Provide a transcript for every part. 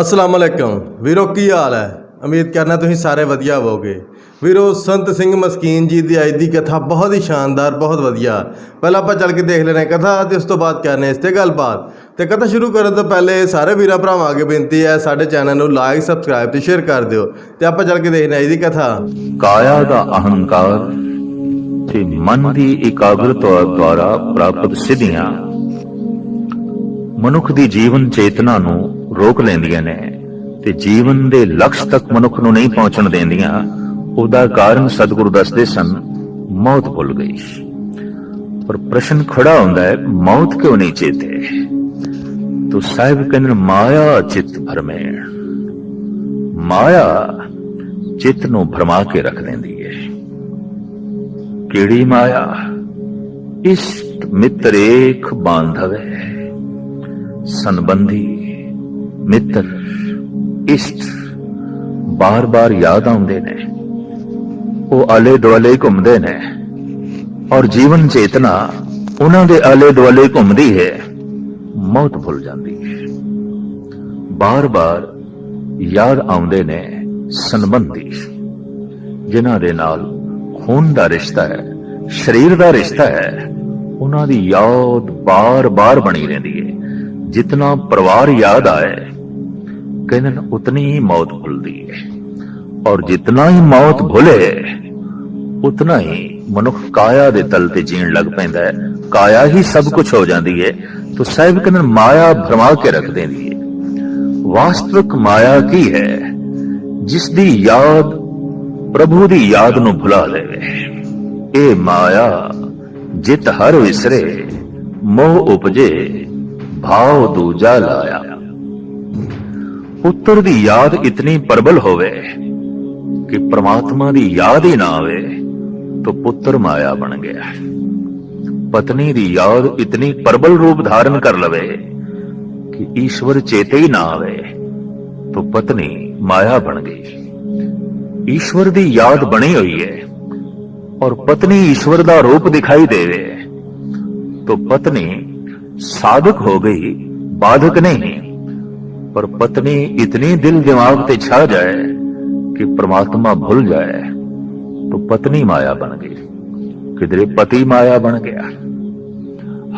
ਅਸਲਾਮ ਅਲੈਕਮ। ਵੀਰੋ, ਕੀ ਹਾਲ ਹੈ? ਉਮੀਦ ਕਰਨਾ ਤੁਸੀਂ ਸਾਰੇ ਵਧੀਆ ਹੋਵੋਗੇ। ਵੀਰੋ, ਸੰਤ ਸਿੰਘ ਮਸਕੀਨ ਜੀ ਦੀ ਅੱਜ ਦੀ ਕਥਾ ਬਹੁਤ ਹੀ ਸ਼ਾਨਦਾਰ, ਬਹੁਤ ਵਧੀਆ। ਪਹਿਲਾਂ ਆਪਾਂ ਚੱਲ ਕੇ ਦੇਖ ਲੈਣੇ ਕਥਾ ਤੇ ਉਸ ਤੋਂ ਬਾਅਦ ਕਰਨੇ ਇਸ ਤੇ ਗੱਲਬਾਤ। ਤੇ ਕਥਾ ਸ਼ੁਰੂ ਕਰਨ ਤੋਂ ਪਹਿਲੇ ਸਾਰੇ ਵੀਰਾਂ ਭਰਾਵਾਂ ਅੱਗੇ ਬੇਨਤੀ ਹੈ, ਸਾਡੇ ਚੈਨਲ ਨੂੰ ਲਾਈਕ ਸਬਸਕ੍ਰਾਈਬ ਤੇ ਸ਼ੇਅਰ ਕਰ ਦਿਓ। ਤੇ ਆਪਾਂ ਚੱਲ ਕੇ ਦੇਖਦੇ ਹਾਂ ਅੱਜ ਦੀ ਕਥਾ। ਕਾਇਆ ਦਾ ਅਹੰਕਾਰ ਤੇ ਮਨ ਦੀ ਇਕਾਗਰਤਾ ਦੁਆਰਾ ਪ੍ਰਾਪਤ ਸਿੱਧੀਆਂ। ਮਨੁੱਖ ਦੀ ਜੀਵਨ ਚੇਤਨਾ ਨੂੰ ਰੋਕ ਲੈਂਦੀਆਂ ਨੇ ਤੇ ਜੀਵਨ ਦੇ ਲਕਸ਼ ਤੱਕ ਮਨੁੱਖ ਨੂੰ ਨਹੀਂ ਪਹੁੰਚਣ ਦਿੰਦੀਆਂ, ਉਹਦਾ ਕਾਰਨ ਸਤਿਗੁਰੂ ਦੱਸਦੇ ਸਨ, ਮੌਤ ਭੁੱਲ ਗਈ। ਪਰ ਪ੍ਰਸ਼ਨ ਖੜਾ ਹੁੰਦਾ ਹੈ, ਮੌਤ ਕਿਉਂ ਨਹੀਂ ਚੇਤੇ? ਤੋ ਸਾਹਿਬ ਕਹਿੰਦੇ ਮਾਇਆ ਚਿੱਤ ਭਰਮੇ ਮਾਇਆ ਚਿੱਤ ਨੂੰ ਭਰਮਾ ਕੇ ਰੱਖ ਦਿੰਦੀ ਹੈ। ਕਿਹੜੀ ਮਾਇਆ? ਇਸ਼ਟ ਮਿੱਤਰ ਏਕ ਬਾਂਧਵੇ ਸੰਬੰਧੀ ਮਿੱਤਰ ਇਸ਼ਟ ਬਾਰ-ਬਾਰ ਯਾਦ ਆਉਂਦੇ ਨੇ। ਉਹ ਆਲੇ ਦੁਆਲੇ ਘੁੰਮਦੇ ਨੇ ਔਰ ਜੀਵਨ ਚੇਤਨਾ ਉਹਨਾਂ ਦੇ ਆਲੇ ਦੁਆਲੇ ਘੁੰਮਦੀ ਹੈ। ਮੌਤ ਭੁੱਲ ਜਾਂਦੀ ਹੈ। ਬਾਰ-ਬਾਰ ਯਾਦ ਆਉਂਦੇ ਨੇ ਸੰਬੰਧੀ, ਜਿਨ੍ਹਾਂ ਦੇ ਨਾਲ ਖੂਨ ਦਾ ਰਿਸ਼ਤਾ ਹੈ, ਸਰੀਰ ਦਾ ਰਿਸ਼ਤਾ ਹੈ, ਉਹਨਾਂ ਦੀ ਯਾਦ ਬਾਰ-ਬਾਰ ਬਣੀ ਰਹਿੰਦੀ ਹੈ। ਜਿਤਨਾ ਪਰਿਵਾਰ ਯਾਦ ਆਏ ਕਹਿੰਦੇ ਨੇ, ਉਤਨੀ ਹੀ ਮੌਤ ਭੁੱਲਦੀ ਹੈ। ਔਰ ਜਿਤਨਾ ਹੀ ਮੌਤ ਭੁੱਲੇ ਉਤਨਾ ਹੀ ਮਨੁੱਖ ਕਾਇਆ ਦੇ ਤਲ ਤੇ ਜੀਣ ਲੱਗ ਪੈਂਦਾ ਹੈ। ਕਾਇਆ ਹੀ ਸਭ ਕੁਝ ਹੋ ਜਾਂਦੀ ਹੈ। ਤੋ ਸਾਹਿਬ ਕਹਿੰਦੇ ਮਾਇਆ ਭਰਮਾ ਕੇ ਰੱਖ ਦਿੰਦੀ ਹੈ। ਵਾਸਤਵਿਕ ਮਾਇਆ ਕੀ ਹੈ? ਜਿਸ ਦੀ ਯਾਦ, ਪ੍ਰਭੂ ਦੀ ਯਾਦ ਨੂੰ ਭੁਲਾ ਦੇਵੇ ਇਹ ਮਾਇਆ, ਜਿਤ ਹਰ ਵਿਸਰੇ, ਮੋਹ ਉਪਜੇ, ਭਾਵ ਦੂਜਾ ਲਾਇਆ। ਪੁੱਤਰ ਦੀ ਯਾਦ ਇਤਨੀ ਪ੍ਰਬਲ ਹੋਵੇ ਕਿ ਪ੍ਰਮਾਤਮਾ ਦੀ ਯਾਦ ਹੀ ਨਾ ਆਵੇ ਤਾਂ ਪੁੱਤਰ ਮਾਇਆ ਬਣ ਗਿਆ ਪਤਨੀ ਦੀ ਯਾਦ ਇਤਨੀ ਪ੍ਰਬਲ ਰੂਪ ਧਾਰਨ ਕਰ ਲਵੇ ਕਿ ਈਸ਼ਵਰ ਚੇਤੇ ਹੀ ਨਾ ਆਵੇ ਤਾਂ ਪਤਨੀ ਮਾਇਆ ਬਣ ਗਈ ਈਸ਼ਵਰ ਦੀ ਯਾਦ ਬਣੀ ਹੋਈ ਹੈ ਔਰ ਪਤਨੀ ਈਸ਼ਵਰ ਦਾ ਰੂਪ ਦਿਖਾਈ ਦੇਵੇ तो पत्नी साधक हो गई बाधक नहीं पर पत्नी इतनी दिल दिमाग पे छा जाए कि परमात्मा भूल जाए तो पत्नी माया बन गई किधरे पति माया बन गया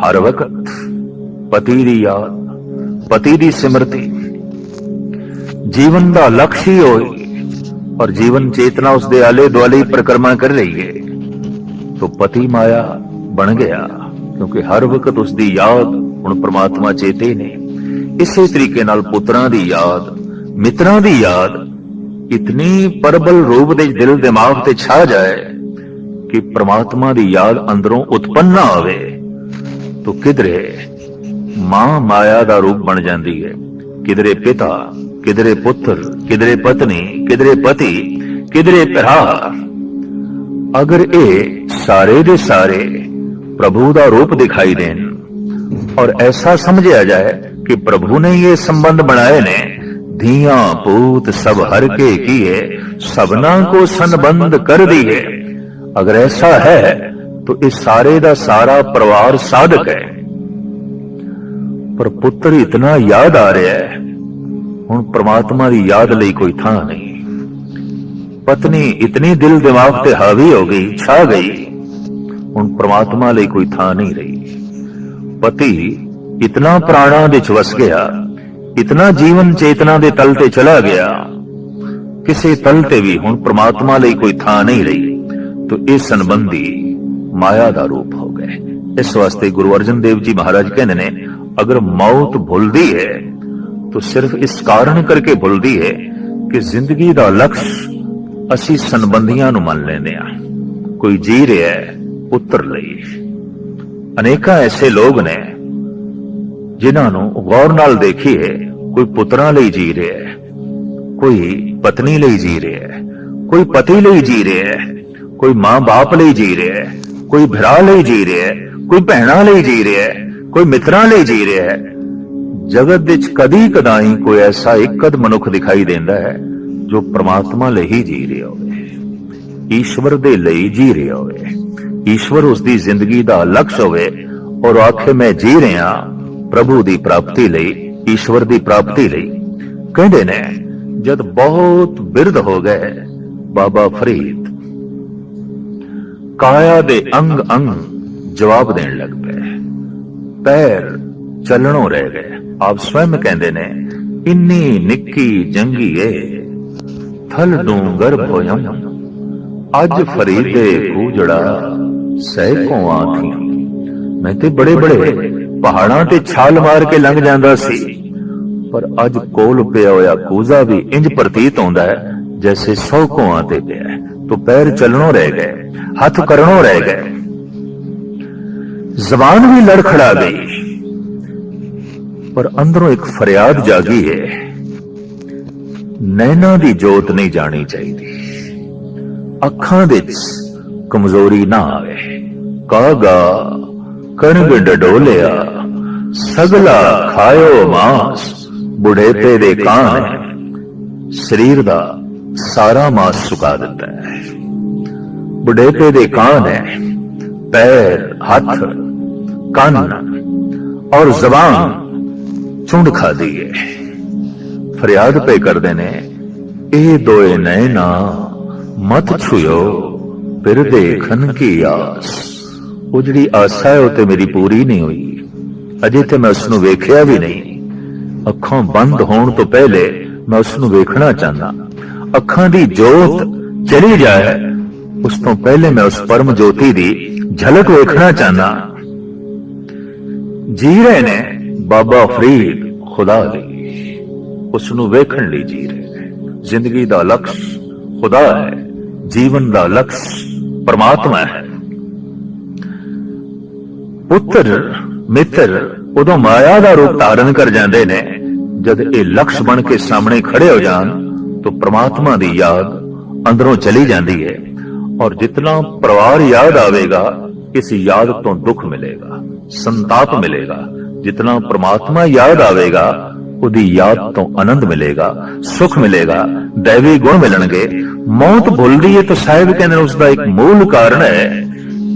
हर वक्त पति ਦੀ ਯਾਦ ਪਤੀ ਦੀ ਸਿਮਰਤੀ ਜੀਵਨ ਦਾ ਲਕਸ਼ ਹੀ ਹੋਈ ਔਰ ਜੀਵਨ ਚੇਤਨਾ ਉਸ ਦੇ ਆਲੇ ਦੁਆਲੇ ਹੀ ਪਰਿਕਰਮਾ ਕਰ ਰਹੀ ਹੈ तो पति माया ਬਣ ਗਿਆ ਕਿਉਂਕਿ ਹਰ ਵਕਤ ਉਸ ਦੀ ਯਾਦ ਹੁਣ ਪ੍ਰਮਾਤਮਾ ਚੇਤੇ ਨੇ ਇਸੇ ਤਰੀਕੇ ਨਾਲ ਪੁੱਤਰਾਂ ਦੀ ਯਾਦ, ਮਿੱਤਰਾਂ ਦੀ ਯਾਦ ਇਤਨੀ ਪਰਬਲ ਰੂਪ ਦੇ ਦਿਲ ਦਿਮਾਗ ਤੇ ਛਾ ਜਾਏ ਕਿ ਪ੍ਰਮਾਤਮਾ ਦੀ ਯਾਦ ਅੰਦਰੋਂ ਉਤਪੰਨ ਨਾ ਆਵੇ, ਤਾਂ ਕਿਧਰੇ ਮਾਂ ਮਾਇਆ ਦਾ ਰੂਪ ਬਣ ਜਾਂਦੀ ਹੈ। ਕਿਧਰੇ ਪਿਤਾ, ਕਿਧਰੇ ਪੁੱਤਰ, ਕਿਧਰੇ ਪਤਨੀ, ਕਿਧਰੇ ਪਤੀ, ਕਿਧਰੇ ਭਰਾ। ਅਗਰ ਇਹ ਸਾਰੇ ਦੇ ਸਾਰੇ ਪ੍ਰਭੂ ਦਾ ਰੂਪ ਦਿਖਾਈ ਦੇਣ ਔਰ ਐਸਾ ਸਮਝਿਆ ਜਾਏ ਕਿ ਪ੍ਰਭੂ ਨੇ ਇਹ ਸੰਬੰਧ ਬਣਾਏ ਨੇ ਧੀਆਂ ਪੂਤ ਸਭ ਹਰ ਕੇ ਕੀਏ ਸਭਨਾ ਕੋ ਸੰਬੰਧ ਕਰ ਦੀਏ ਅਗਰ ਐਸਾ ਹੈ तो इस सारे ਦਾ ਸਾਰਾ ਪਰਿਵਾਰ ਸਾਧਕ ਹੈ ਪਰ ਪੁੱਤਰ ਇਤਨਾ ਯਾਦ ਆ ਰਿਹਾ ਹੈ ਹੁਣ ਪ੍ਰਮਾਤਮਾ ਦੀ ਯਾਦ ਲਈ ਕੋਈ ਥਾਂ ਨਹੀਂ ਪਤਨੀ ਇਤਨੀ ਦਿਲ ਦਿਮਾਗ ਤੇ ਹਾਵੀ ਹੋ ਗਈ ਛਾ ਗਈ ਹੁਣ ਪ੍ਰਮਾਤਮਾ ਲਈ ਕੋਈ ਥਾਂ ਨਹੀਂ ਰਹੀ ਪਤੀ ਇਤਨਾ ਪ੍ਰਾਣਾਂ ਵਿੱਚ ਵਸ ਗਿਆ, ਇਤਨਾ ਜੀਵਨ ਚੇਤਨਾ ਦੇ ਤਲ ਤੇ ਚਲਾ ਗਿਆ। ਕਿਸੇ ਤਲ ਤੇ ਵੀ ਹੁਣ ਪ੍ਰਮਾਤਮਾ ਲਈ ਕੋਈ ਥਾਂ ਨਹੀਂ ਰਹੀ, ਤੋ ਇਸ ਸੰਬੰਧੀ ਮਾਇਆ ਦਾ ਰੂਪ ਹੋ ਗਏ ਇਸ ਵਾਸਤੇ ਗੁਰੂ ਅਰਜਨ ਦੇਵ ਜੀ ਮਹਾਰਾਜ ਕਹਿੰਦੇ ਨੇ, ਅਗਰ ਮੌਤ ਭੁੱਲਦੀ ਹੈ, ਤੋ ਸਿਰਫ ਇਸ ਕਾਰਨ ਕਰਕੇ ਭੁੱਲਦੀ ਹੈ ਕਿ ਜ਼ਿੰਦਗੀ ਦਾ ਲਕਸ਼ ਅਸੀਂ ਸੰਬੰਧੀਆਂ ਨੂੰ ਮੰਨ ਲੈਂਦੇ ਆ ਕੋਈ ਜੀ ਰਿਹਾ ਹੈ ਪੁੱਤਰ ਲਈ ਅਨੇਕਾਂ ਐਸੇ ਲੋਕ ਨੇ ਜਿਨ੍ਹਾਂ ਨੂੰ ਗੌਰ ਨਾਲ ਦੇਖੀਏ ਕੋਈ ਪੁੱਤਰਾਂ ਲਈ ਜੀ ਰਿਹਾ ਹੈ ਕੋਈ ਪਤਨੀ ਲਈ ਜੀ ਰਿਹਾ ਹੈ ਕੋਈ ਪਤੀ ਲਈ ਜੀ ਰਿਹਾ ਹੈ ਕੋਈ ਮਾਂ-ਬਾਪ ਲਈ ਜੀ ਰਿਹਾ ਹੈ ਕੋਈ ਭਰਾ ਲਈ ਜੀ ਰਿਹਾ ਹੈ ਕੋਈ ਭੈਣਾਂ ਲਈ ਜੀ ਰਿਹਾ ਹੈ ਕੋਈ ਮਿੱਤਰਾਂ ਲਈ ਜੀ ਰਿਹਾ ਹੈ ਜਗਤ ਵਿੱਚ ਕਦੀ ਕਦਾਈ ਕੋਈ ਐਸਾ ਇੱਕਦ ਮਨੁੱਖ ਦਿਖਾਈ ਦਿੰਦਾ ਹੈ ਜੋ ਪ੍ਰਮਾਤਮਾ ਲਈ ਹੀ ਜੀ ਰਿਹਾ ਹੋਵੇ ਈਸ਼ਵਰ ਦੇ ਲਈ ਜੀ ਰਿਹਾ ਹੋਵੇ ਈਸ਼ਵਰ ਉਸ ਦੀ ਜ਼ਿੰਦਗੀ ਦਾ ਲਕਸ਼ ਹੋਵੇ ਔਰ ਆਖੇ ਮੈਂ ਜੀ ਰਿਹਾ ਪ੍ਰਭੂ ਦੀ ਪ੍ਰਾਪਤੀ ਲਈ, ਈਸ਼ਵਰ ਦੀ ਪ੍ਰਾਪਤੀ ਲਈ। ਕਹਿੰਦੇ ਨੇ, ਜਦ ਬਹੁਤ ਬਿਰਧ ਹੋ ਗਏ, ਬਾਬਾ ਫਰੀਦ ਕਾਇਆ ਦੇ ਅੰਗ ਅੰਗ ਜਵਾਬ ਦੇਣ ਲੱਗ ਪਏ। ਪੈਰ ਚੱਲਣੋਂ ਰਹਿ ਗਏ। ਆਪ ਸਵੈਮ ਕਹਿੰਦੇ ਨੇ, ਇੰਨੀ ਨਿੱਕੀ ਜੰਗੀ ਜੰਗੀਏ, ਥਲ ਡੂੰਗਰ ਭੋਇਮ ਅੱਜ ਫਰੀਦੇ ਕੂਜੜਾ ਕੋ ਆਖੀ, ਮੈਂ ਤੇ ਬੜੇ ਬੜੇ ਪਹਾੜਾਂ ਤੇ ਛਾਲ ਮਾਰ ਕੇ ਲੰਘ ਜਾਂਦਾ ਸੀ। ਪਰ ਅੱਜ ਕੋਲ ਪਿਆ ਹੋਇਆ ਕੂਜ਼ਾ ਵੀ ਇੰਜ ਪ੍ਰਤੀਤ ਹੁੰਦਾ ਹੈ, ਜੈਸੇ ਸੌ ਕੋਆਂ ਤੇ ਪਿਆ ਹੈ। ਤੋ ਪੈਰ ਚੱਲਣੋਂ ਰਹਿ ਗਏ, ਹੱਥ ਕਰਨੋਂ ਰਹਿ ਗਏ। ਜ਼ਬਾਨ ਵੀ ਲੜਖੜਾ ਗਈ। ਪਰ ਅੰਦਰੋਂ ਇੱਕ ਫਰਿਆਦ ਜਾਗੀ ਹੈ। ਨੈਣਾ ਦੀ ਜੋਤ ਨਹੀਂ ਜਾਣੀ ਚਾਹੀਦੀ। ਅੱਖਾਂ ਦੇ ਵਿੱਚ ਕਮਜ਼ੋਰੀ ਨਾ ਆਵੇ। ਕਾਗਾ ਕਣਗ ਡਡੋਲਿਆ ਸਗਲਾ ਖਾਇਓ ਮਾਸ ਬੁਢੇਪੇ ਦੇ ਕਾਂ ਸਰੀਰ ਦਾ ਸਾਰਾ ਮਾਸ ਸੁਕਾ ਦਿੰਦਾ ਹੈ। ਬੁਢੇਪੇ ਦੇ ਕਾਂ ਹੈ ਪੈਰ, ਹੱਥ, ਕੰਨ ਔਰ ਜ਼ਬਾਨ ਚੁੰਡ ਖਾਦੀ ਹੈ ਫਰਿਆਦ ਪੇ ਕਰਦੇ ਨੇ ਇਹ ਦੋਏ ਨੈਣਾ, ਮਤ ਛੁਇਓ, ਫਿਰ ਦੇਖਣ ਕੀ ਆਸ। ਉਹ ਜਿਹੜੀ ਆਸਾ ਹੈ ਉਹ ਤੇ ਮੇਰੀ ਪੂਰੀ ਨਹੀਂ ਹੋਈ। ਅਜੇ ਤੇ ਮੈਂ ਉਸ ਨੂੰ ਵੇਖਿਆ ਵੀ ਨਹੀਂ। ਅੱਖਾਂ ਬੰਦ ਹੋਣ ਤੋਂ ਪਹਿਲੇ ਮੈਂ ਉਸ ਨੂੰ ਵੇਖਣਾ ਚਾਹੁੰਦਾ। ਅੱਖਾਂ ਦੀ ਜੋਤ ਚਲੀ ਜਾਏ, ਉਸ ਤੋਂ ਪਹਿਲੇ ਮੈਂ ਉਸ ਪਰਮ ਜੋਤੀ ਦੀ ਝਲਕ ਵੇਖਣਾ ਚਾਹੁੰਦਾ। ਜੀ ਰਹੇ ਨੇ ਬਾਬਾ ਫਰੀਦ ਖੁਦਾ ਲਈ ਉਸ ਨੂੰ ਵੇਖਣ ਲਈ ਜੀ ਰਹੇ ਨੇ। ਜ਼ਿੰਦਗੀ ਦਾ ਲਕਸ਼ ਖੁਦਾ ਹੈ, ਜੀਵਨ ਦਾ ਲਕਸ਼ ਪਰਮਾਤਮਾ ਹੈ। ਪੁੱਤਰ, ਮਿੱਤਰ ਉਦੋਂ ਮਾਇਆ ਦਾ ਰੂਪ ਧਾਰਨ ਕਰ ਜਾਂਦੇ ਨੇ। ਜਦ ਇਹ ਲਕਸ਼ ਬਣ ਕੇ ਸਾਹਮਣੇ ਖੜੇ ਹੋ ਜਾਣ, ਤਾਂ ਪ੍ਰਮਾਤਮਾ ਦੀ ਯਾਦ ਅੰਦਰੋਂ ਚਲੀ ਜਾਂਦੀ ਹੈ ਔਰ ਜਿਤਨਾ ਪਰਿਵਾਰ ਯਾਦ ਆਵੇਗਾ, ਇਸ ਯਾਦ ਤੋਂ ਦੁੱਖ ਮਿਲੇਗਾ, ਸੰਤਾਪ ਮਿਲੇਗਾ। ਜਿਤਨਾ ਪ੍ਰਮਾਤਮਾ ਯਾਦ ਆਵੇਗਾ, ਉਹਦੀ ਯਾਦ ਤੋਂ ਆਨੰਦ ਮਿਲੇਗਾ, ਸੁਖ ਮਿਲੇਗਾ, ਦੇਵੀ ਗੁਣ ਮਿਲਣਗੇ। ਮੌਤ ਭੁੱਲਦੀ ਹੈ ਤਾਂ ਸਾਹਿਬ ਕਹਿੰਦੇ ਨੇ, ਉਸ ਦਾ ਇੱਕ ਮੂਲ ਕਾਰਨ ਹੈ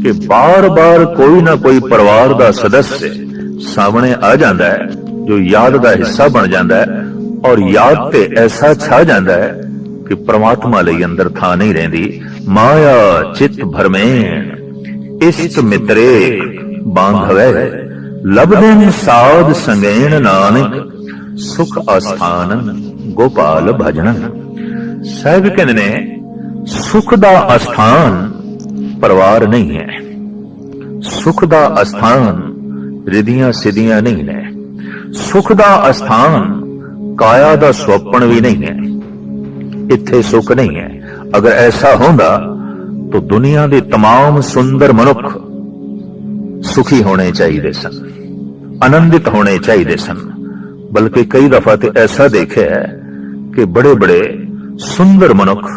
ਕਿ ਬਾਰ-ਬਾਰ ਕੋਈ ਨਾ ਕੋਈ ਪਰਿਵਾਰ ਦਾ ਸਦੱਸਿਆ ਸਾਹਮਣੇ ਆ ਜਾਂਦਾ ਹੈ, ਜੋ ਯਾਦ ਦਾ ਹਿੱਸਾ ਬਣ ਜਾਂਦਾ ਹੈ ਔਰ ਯਾਦ ਤੇ ਐਸਾ ਛਾ ਜਾਂਦਾ ਹੈ ਕਿ ਪ੍ਰਮਾਤਮਾ ਲਈ ਅੰਦਰ ਥਾਂ ਨਹੀਂ ਰਹਿੰਦੀ। ਮਾਇਆ ਚਿਤ ਭਰਮੇਣ ਇਸਤ ਮਿਤਰੇ ਬਾਂਧਵੇ ਲਬਦਿਨ ਸਾਧ ਸੰਗੇਣ ਨਾਨਕ, ਸੁਖ ਅਸਥਾਨ ਗੋਪਾਲ ਭਜਨ। ਸਾਹਿਬ ਕਹਿੰਦੇ ਨੇ, ਸੁਖ ਦਾ ਅਸਥਾਨ ਪਰਿਵਾਰ ਨਹੀਂ ਹੈ ਸੁਖ ਦਾ ਅਸਥਾਨ ਰਿਧੀਆਂ ਸਿਧੀਆਂ ਨਹੀਂ ਨੇ ਸੁਖ ਦਾ ਅਸਥਾਨ ਕਾਇਆ ਦਾ ਸੁਪਨ ਵੀ ਨਹੀਂ ਹੈ ਇੱਥੇ ਸੁਖ ਨਹੀਂ ਹੈ ਅਗਰ ਐਸਾ ਹੁੰਦਾ ਤਾਂ ਦੁਨੀਆ ਦੇ तमाम ਸੁੰਦਰ ਮਨੁੱਖ ਸੁਖੀ ਹੋਣੇ ਚਾਹੀਦੇ ਸਨ ਆਨੰਦਿਤ ਹੋਣੇ ਚਾਹੀਦੇ ਸਨ ਬਲਕਿ ਕਈ ਦਫਾ ਤੇ ਐਸਾ ਦੇਖਿਆ ਹੈ ਕਿ ਬੜੇ ਬੜੇ ਸੁੰਦਰ ਮਨੁੱਖ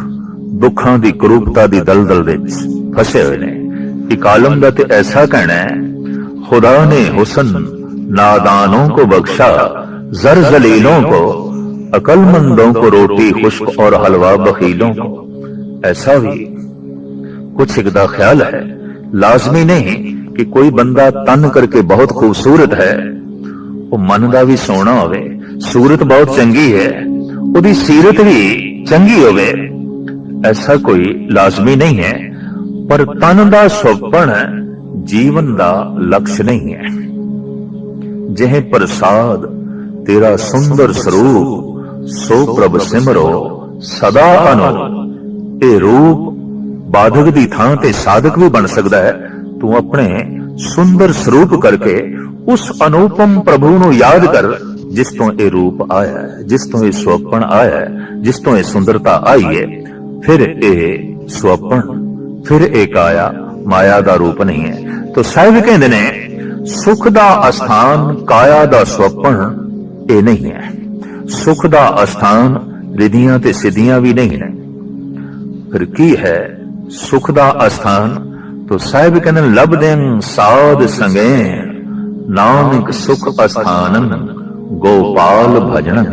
ਦੁੱਖਾਂ ਦੀ ਕਰੂਪਤਾ ਦੀ ਦਲਦਲ ਵਿੱਚ ਫਸੇ ਹੋਏ ਨੇ ਇੱਕ ਆਲਮ ਦਾ ਤੇ ਐਸਾ ਕਹਿਣਾ ਹੈ खुदा ने हुसन नादानों को बख्शा जर जलीलों को अकलमंदों को रोटी खुश्क और हलवा बखीलों को ऐसा भी कुछ एक दा ख्याल है लाजमी नहीं कि कोई बंदा तन करके बहुत खूबसूरत है ਉਹ ਮਨ ਦਾ ਵੀ ਸੋਹਣਾ ਹੋਵੇ ਸੂਰਤ ਬਹੁਤ ਚੰਗੀ ਹੈ ਉਹਦੀ ਸੀਰਤ ਵੀ ਚੰਗੀ ਹੋਵੇ ਐਸਾ ਕੋਈ ਲਾਜ਼ਮੀ ਨਹੀਂ ਹੈ, ਪਰ ਤਨ ਦਾ ਸੁਪਨ ਜੀਵਨ ਦਾ ਲਕਸ਼ ਨਹੀਂ ਹੈ। ਜਿਹੇ ਪ੍ਰਸਾਦ ਤੇਰਾ ਸੁੰਦਰ ਸਰੂਪ, ਸੋ ਪ੍ਰਭ ਸਿਮਰੋ ਸਦਾ ਅਨੋ। ਇਹ ਰੂਪ ਬਾਧਕ ਦੀ ਥਾਂ ਤੇ ਸਾਧਕ ਵੀ ਬਣ ਸਕਦਾ ਹੈ। ਤੂੰ ਆਪਣੇ ਸੁੰਦਰ ਸਰੂਪ ਕਰਕੇ ਉਸ ਅਨੂਪਮ ਪ੍ਰਭੂ ਨੂੰ ਯਾਦ ਕਰ, ਜਿਸ ਤੋਂ ਇਹ ਰੂਪ ਆਇਆ ਹੈ, ਜਿਸ ਤੋਂ ਇਹ ਸੁਪਨ ਆਇਆ ਹੈ, ਜਿਸ ਤੋਂ ਇਹ ਸੁੰਦਰਤਾ ਆਈ ਹੈ। ਫਿਰ ਇਹ ਸੁਪਨ ਫਿਰ ਇਹ ਕਾਇਆ ਮਾਇਆ ਦਾ ਰੂਪ ਨਹੀਂ ਹੈ। ਤੋ ਸਾਹਿਬ ਕਹਿੰਦੇ ਨੇ, ਸੁਖ ਦਾ ਅਸਥਾਨ, ਕਾਇਆ ਦਾ ਸੁਪਨ ਇਹ ਨਹੀਂ ਹੈ। ਸੁਖ ਦਾ ਅਸਥਾਨ, ਰਿਧੀਆਂ ਤੇ ਸਿੱਧੀਆਂ ਵੀ ਨਹੀਂ ਨੇ। ਫਿਰ ਕੀ ਹੈ ਸੁਖ ਦਾ ਅਸਥਾਨ? ਤੋ ਸਾਹਿਬ ਕਹਿੰਦੇ ਨੇ ਸਾਧ ਸੰਗੇ, ਨਾਨਕ ਸੁਖ ਅਸਥਾਨੰ, ਗੋਪਾਲ ਭਜਨ।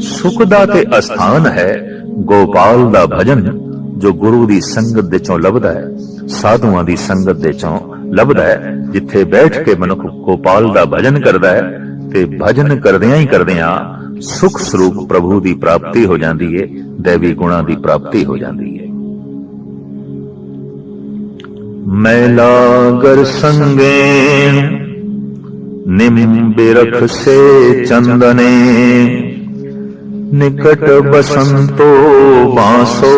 ਸੁਖ ਦਾ ਤੇ ਅਸਥਾਨ ਹੈ ਗੋਪਾਲ ਦਾ ਭਜਨ ਜੋ ਗੁਰੂ ਦੀ ਸੰਗਤ ਦੇ ਚੋਂ ਲੱਭਦਾ ਹੈ, ਸਾਧੂਆਂ ਦੀ ਸੰਗਤ ਦੇ ਚੋਂ ਲੱਭਦਾ ਹੈ, ਜਿੱਥੇ ਬੈਠ ਕੇ ਮਨੁੱਖ ਗੋਪਾਲ ਦਾ ਭਜਨ ਕਰਦਾ ਹੈ ਤੇ ਭਜਨ ਕਰਦਿਆਂ ਹੀ ਕਰਦਿਆਂ ਸੁਖ ਸਰੂਪ ਪ੍ਰਭੂ ਦੀ ਪ੍ਰਾਪਤੀ ਹੋ ਜਾਂਦੀ ਏ, ਦੇਵੀ ਗੁਣਾਂ ਦੀ ਪ੍ਰਾਪਤੀ ਹੋ ਜਾਂਦੀ ਹੈ ਮੈਲਾ ਗਰ ਸੰਗੇ ਨਿਮ ਬਿਰਖ ਸੇ ਚੰਦਨੇ ਨਿਕਟ ਬਸੰਤੋ ਬਾਸੋ।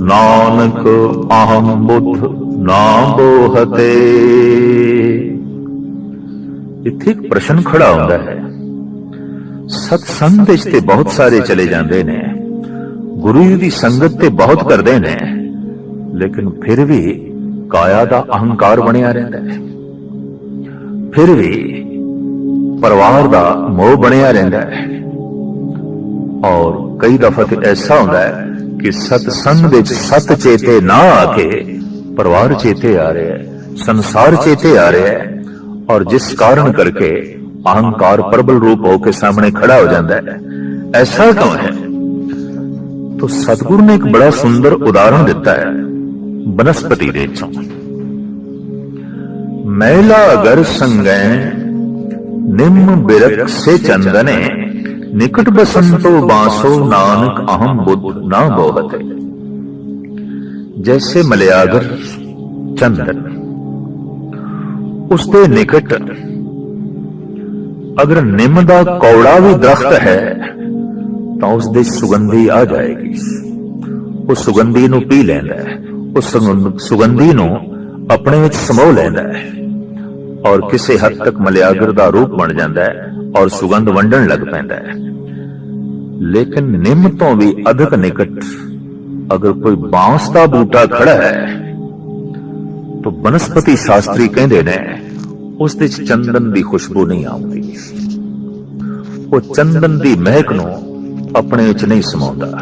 ਨਾਨਕ ਅਹੰ ਬੁੱਧ ਨਾ ਬੋਹਤੇ। ਇੱਥੇ ਇੱਕ ਪ੍ਰਸ਼ਨ ਖੜਾ ਹੁੰਦਾ ਹੈ। ਸਤਸੰਗ ਵਿੱਚ ਤੇ ਬਹੁਤ ਸਾਰੇ ਚਲੇ ਜਾਂਦੇ ਨੇ। ਗੁਰੂ ਜੀ ਦੀ ਸੰਗਤ ਤੇ ਬਹੁਤ ਕਰਦੇ ਨੇ। ਲੇਕਿਨ ਫਿਰ ਵੀ ਕਾਇਆ ਦਾ ਅਹੰਕਾਰ ਬਣਿਆ ਰਹਿੰਦਾ ਹੈ। ਫਿਰ ਵੀ ਪਰਿਵਾਰ ਦਾ ਮੋਹ ਬਣਿਆ ਰਹਿੰਦਾ ਹੈ। ਔਰ ਕਈ ਦਫਾ ਤੇ ਐਸਾ ਹੁੰਦਾ ਹੈ ਕਿ ਸਤਸੰਗ ਵਿੱਚ ਸਤ ਚੇਤੇ ਨਾ ਆ ਕੇ ਪਰਿਵਾਰ ਚੇਤੇ ਆ ਰਿਹਾ ਹੈ ਸੰਸਾਰ ਚੇਤੇ ਆ ਰਿਹਾ ਹੈ ਔਰ ਜਿਸ ਕਾਰਨ ਕਰਕੇ ਅਹੰਕਾਰ ਪ੍ਰਬਲ ਰੂਪ ਹੋ ਕੇ ਸਾਹਮਣੇ ਖੜਾ ਹੋ ਜਾਂਦਾ ਹੈ ਐਸਾ ਕਿਉਂ ਹੈ तो सतगुरु ने एक बड़ा सुंदर उदाहरण दिता है बनस्पति ਦੇ ਚੋਂ मैला अगर संगै निम्न बिरक से चंदने ਨਿਕਟ ਬਸੰਤੋ ਬਾਸੋ ਨਾਨਕ ਅਹੰ ਬੁੱਧ ਨਾ ਬੋਹਤ। ਜੈਸੇ ਮਲਿਆਗਰ ਚੰਦਨ ਉਸ ਨਿਕਟ ਅਗਰ ਨਿੰਮ ਦਾ ਕੌੜਾ ਵੀ ਦਰਖਤ ਹੈ, ਤਾਂ ਉਸ ਦੇ ਸੁਗੰਧੀ ਆ ਜਾਏਗੀ। ਉਹ ਸੁਗੰਧੀ ਨੂੰ ਪੀ ਲੈਂਦਾ ਹੈ ਉਹ ਸੁਗੰਧੀ ਨੂੰ ਆਪਣੇ ਵਿੱਚ ਸਮੋ ਲੈਂਦਾ ਹੈ। ਔਰ ਕਿਸੇ ਹੱਦ ਤੱਕ ਮਲਿਆਗਰ ਦਾ ਰੂਪ ਬਣ ਜਾਂਦਾ ਹੈ ਔਰ ਸੁਗੰਧ ਵੰਡਣ ਲੱਗ ਪੈਂਦਾ ਹੈ। ਲੇਕਿਨ ਨਿੰਮ ਤੋਂ ਵੀ ਅਧਿਕ ਨਿਕਟ ਅਗਰ ਕੋਈ ਬਾਂਸ ਦਾ ਬੂਟਾ ਖੜਾ ਹੈ, ਤਾਂ ਬਨਸਪਤੀ ਸ਼ਾਸਤਰੀ ਕਹਿੰਦੇ ਨੇ, ਉਸ ਦੇ ਚੰਦਨ ਦੀ ਖੁਸ਼ਬੂ ਨਹੀਂ ਆਉਂਦੀ। ਉਹ ਚੰਦਨ ਦੀ ਮਹਿਕ ਨੂੰ ਆਪਣੇ ਵਿੱਚ ਨਹੀਂ ਸਮਾਉਂਦਾ।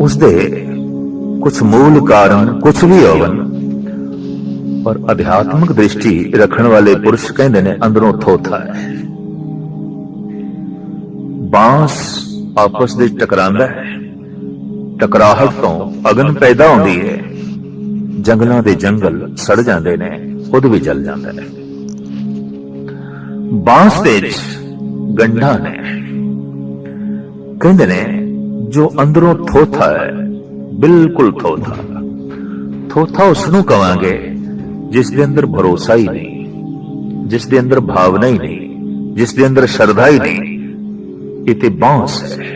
ਉਸ ਦੇ ਕੁਝ ਮੂਲ ਕਾਰਨ ਕੁਝ ਵੀ ਹੋਵਨ ਪਰ ਅਧਿਆਤਮਿਕ ਦ੍ਰਿਸ਼ਟੀ ਰੱਖਣ ਵਾਲੇ ਪੁਰਸ਼ ਕਹਿੰਦੇ ਨੇ, ਅੰਦਰੋਂ ਥੋਥਾ ਹੈ। ਬਾਂਸ ਆਪਸ ਦੇ ਟਕਰਾਂਦਾ ਹੈ। ਟਕਰਾਹਟ ਤੋਂ ਅਗਨ ਪੈਦਾ ਹੁੰਦੀ ਹੈ। ਜੰਗਲਾਂ ਦੇ ਜੰਗਲ ਸੜ ਜਾਂਦੇ ਨੇ, ਖੁਦ ਵੀ ਜਲ ਜਾਂਦਾ ਹੈ। ਬਾਂਸ ਦੇ ਵਿੱਚ ਗੰਢਾਂ ਨੇ। ਕਹਿੰਦੇ ਨੇ, ਜੋ ਅੰਦਰੋਂ ਥੋਥਾ ਹੈ, ਬਿਲਕੁਲ ਥੋਥਾ ਥੋਥਾ ਉਸ ਨੂੰ ਕਵਾਂਗੇ ਜਿਸ ਦੇ ਅੰਦਰ ਭਰੋਸਾ ਹੀ ਨਹੀਂ, ਜਿਸ ਦੇ ਅੰਦਰ ਭਾਵਨਾ ਹੀ ਨਹੀਂ, ਜਿਸ ਦੇ ਅੰਦਰ ਸ਼ਰਧਾ ਹੀ ਨਹੀਂ, ਇਹ ਤੇ ਬਾਂਸ ਹੈ।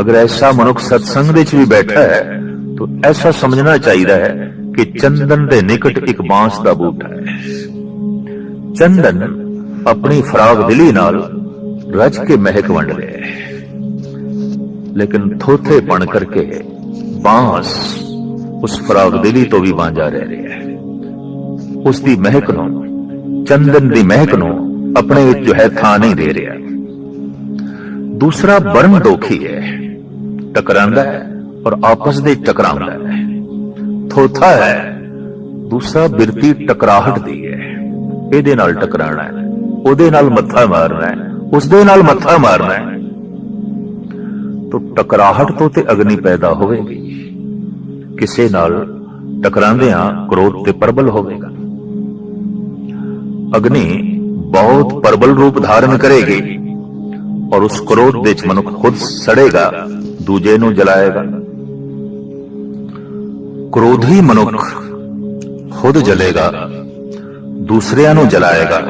ਅਗਰ ਐਸਾ ਮਨੁੱਖ ਸਤਸੰਗ ਵਿੱਚ ਵੀ ਬੈਠਾ ਹੈ, ਤਾਂ ਐਸਾ ਸਮਝਣਾ ਚਾਹੀਦਾ ਹੈ ਕਿ ਚੰਦਨ ਦੇ ਨਿਕਟ ਇੱਕ ਬਾਂਸ ਦਾ ਬੂਟਾ ਹੈ। ਚੰਦਨ ਆਪਣੀ ਫਰਾਗ ਦਿਲੀ ਨਾਲ ਰਜ ਕੇ ਮਹਿਕ ਵੰਡ ਰਿਹਾ ਹੈ। ਲੇਕਿਨ ਥੋਥੇ ਪਣ ਕਰਕੇ ਬਾਂਸ ਉਸ ਫਰਾਗ ਦਿਲੀ ਤੋਂ ਵੀ ਵਾਂਝਾ ਰਹਿ ਰਿਹਾ ਹੈ। ਉਸ ਦੀ ਮਹਿਕ ਨੂੰ, ਚੰਦਨ ਦੀ ਮਹਿਕ ਨੂੰ ਆਪਣੇ ਵਿੱਚ ਜੋ ਹੈ ਥਾਂ ਨਹੀਂ ਦੇ ਰਿਹਾ। ਦੂਸਰਾ ਬਰਮ ਦੋਖੀ ਹੈ ਟਕਰਾਂਦਾ ਹੈ ਔਰ ਆਪਸ ਦੇ ਟਕਰਾਉਂਦਾ ਹੈ। ਥੋਥਾ ਹੈ, ਦੂਸਰਾ ਬਿਰਤੀ ਟਕਰਾਹਟ ਦੀ ਹੈ। ਇਹਦੇ ਨਾਲ ਟਕਰਾਣਾ ਹੈ, ਉਹਦੇ ਨਾਲ ਮੱਥਾ ਮਾਰਨਾ ਹੈ ਉਸ ਨਾਲ ਮੱਥਾ ਮਾਰਨਾ ਹੈ। ਤੋ ਟਕਰਾਹਟ ਤੋਂ ਤੇ ਅਗਨੀ ਪੈਦਾ ਹੋਵੇਗੀ। ਕਿਸੇ ਨਾਲ ਟਕਰਾਉਂਦਿਆਂ ਕ੍ਰੋਧ ਤੇ ਪ੍ਰਬਲ ਹੋਵੇਗਾ। ਅਗਨੀ ਬਹੁਤ ਪ੍ਰਬਲ ਰੂਪ ਧਾਰਨ ਕਰੇਗੀ ਔਰ ਉਸ ਕ੍ਰੋਧ ਵਿੱਚ ਮਨੁੱਖ ਖੁਦ ਸੜੇਗਾ, ਦੂਜੇ ਨੂੰ ਜਲਾਏਗਾ। ਕ੍ਰੋਧੀ ਮਨੁੱਖ ਖੁਦ ਜਲੇਗਾ, ਦੂਸਰਿਆਂ ਨੂੰ ਜਲਾਏਗਾ।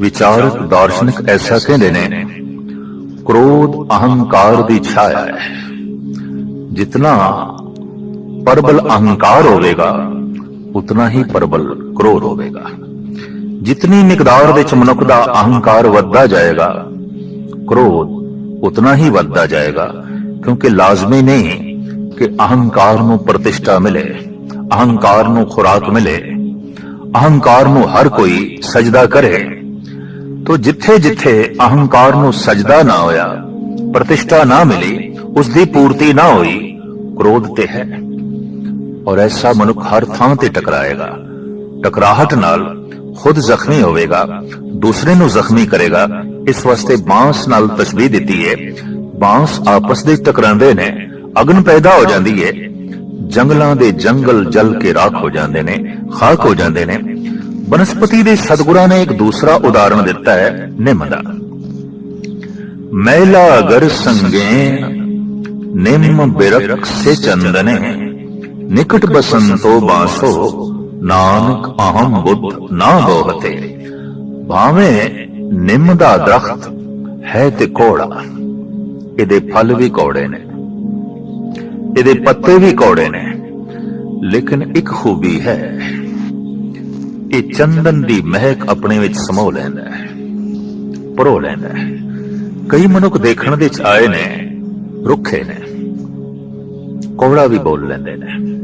ਵਿਚਾਰਕ ਦਾਰਸ਼ਨਿਕ ਐਸਾ ਕਹਿੰਦੇ ਨੇ, ਕ੍ਰੋਧ ਅਹੰਕਾਰ ਦੀ ਛਾਇਆ ਹੈ। ਜਿਤਨਾ ਪ੍ਰਬਲ ਅਹੰਕਾਰ ਹੋਵੇਗਾ, ਉਤਨਾ ਹੀ ਪ੍ਰਬਲ ਕ੍ਰੋਧ ਹੋਵੇਗਾ। ਜਿਤਨੀ ਮਿਕਦਾਰ ਵਿੱਚ ਮਨੁੱਖ ਦਾ ਅਹੰਕਾਰ ਵੱਧਦਾ ਜਾਏਗਾ ਕ੍ਰੋਧ ਉਤਨਾ ਹੀ ਵੱਧਦਾ ਜਾਏਗਾ ਕਿਉਂਕਿ ਲਾਜ਼ਮੀ ਨਹੀਂ ਕਿ ਅਹੰਕਾਰ ਨੂੰ ਪ੍ਰਤਿਸ਼ਠਾ ਮਿਲੇ ਅਹੰਕਾਰ ਨੂੰ ਖੁਰਾਕ ਮਿਲੇ ਅਹੰਕਾਰ ਨੂੰ ਹਰ ਕੋਈ ਸਜਦਾ ਕਰੇ ਤੋ ਜਿੱਥੇ ਜਿੱਥੇ ਅਹੰਕਾਰ ਨੂੰ ਸਜਦਾ ਨਾ ਹੋਇਆ ਪ੍ਰਤਿਸ਼ਠਾ ਨਾ ਮਿਲੀ ਉਸ ਦੀ ਪੂਰਤੀ ਨਾ ਹੋਈ ਕ੍ਰੋਧ ਤੇ ਹੈ ਔਰ ਐਸਾ ਮਨੁੱਖ ਹਰ ਥਾਂ ਤੇ ਟਕਰਾਏਗਾ ਟਕਰਾਹਟ ਨਾਲ ਖੁਦ ਜ਼ਖਮੀ ਹੋਵੇਗਾ, ਦੂਸਰੇ ਨੂੰ ਜ਼ਖਮੀ ਕਰੇਗਾ। ਇਸ ਵਾਸਤੇ ਬਾਂਸ ਨਾਲ ਤਸ਼ਬੀਹ ਦਿੱਤੀ ਹੈ। ਬਾਂਸ ਆਪਸ ਦੇ ਟਕਰਾਉਂਦੇ ਨੇ, ਅਗਨ ਪੈਦਾ ਹੋ ਜਾਂਦੀ ਹੈ। ਜੰਗਲਾਂ ਦੇ ਜੰਗਲ ਜਲ ਕੇ ਰਾਖ ਹੋ ਜਾਂਦੇ ਨੇ, ਖਾਕ ਹੋ ਜਾਂਦੇ ਨੇ। ਬਨਸਪਤੀ ਦੇ ਸਤਿਗੁਰਾਂ ਨੇ ਇੱਕ ਦੂਸਰਾ ਉਦਾਹਰਣ ਦਿੱਤਾ ਹੈ, ਨਿੰਮ ਦਾ। ਮੈਲਾ ਅਗਰ ਸੰਗੇ, ਨਿੰਮ ਬਿਰਖ ਸੇ ਚੰਦਨੇ। ਨਿਕਟ ਬਸੰਤੋ ਬਾਸੋ ਨਾਨਕ ਅਹੰ ਬੁੱਧ ਨਾ ਬੋਹਤੇ। ਭਾਵੇਂ ਨਿੰਮ ਦਾ ਦਰਖਤ ਹੈ ਤੇ ਕੋੜਾ, ਇਹਦੇ ਫਲ ਵੀ ਕੌੜੇ ਨੇ, ਇਹਦੇ ਪੱਤੇ ਵੀ ਕੌੜੇ ਨੇ, ਲੇਕਿਨ ਇੱਕ ਖੂਬੀ ਹੈ, ਇਹ ਚੰਦਨ ਦੀ ਮਹਿਕ ਆਪਣੇ ਵਿੱਚ ਸਮੋ ਲੈਂਦਾ ਹੈ ਪਰੋ ਲੈਂਦਾ ਹੈ। ਕਈ ਮਨੁੱਖ ਦੇਖਣ ਦੇ ਵਿੱਚ ਆਏ ਨੇ, ਰੁੱਖੇ ਨੇ, ਕੋੜਾ ਵੀ ਬੋਲ ਲੈਂਦੇ ਨੇ।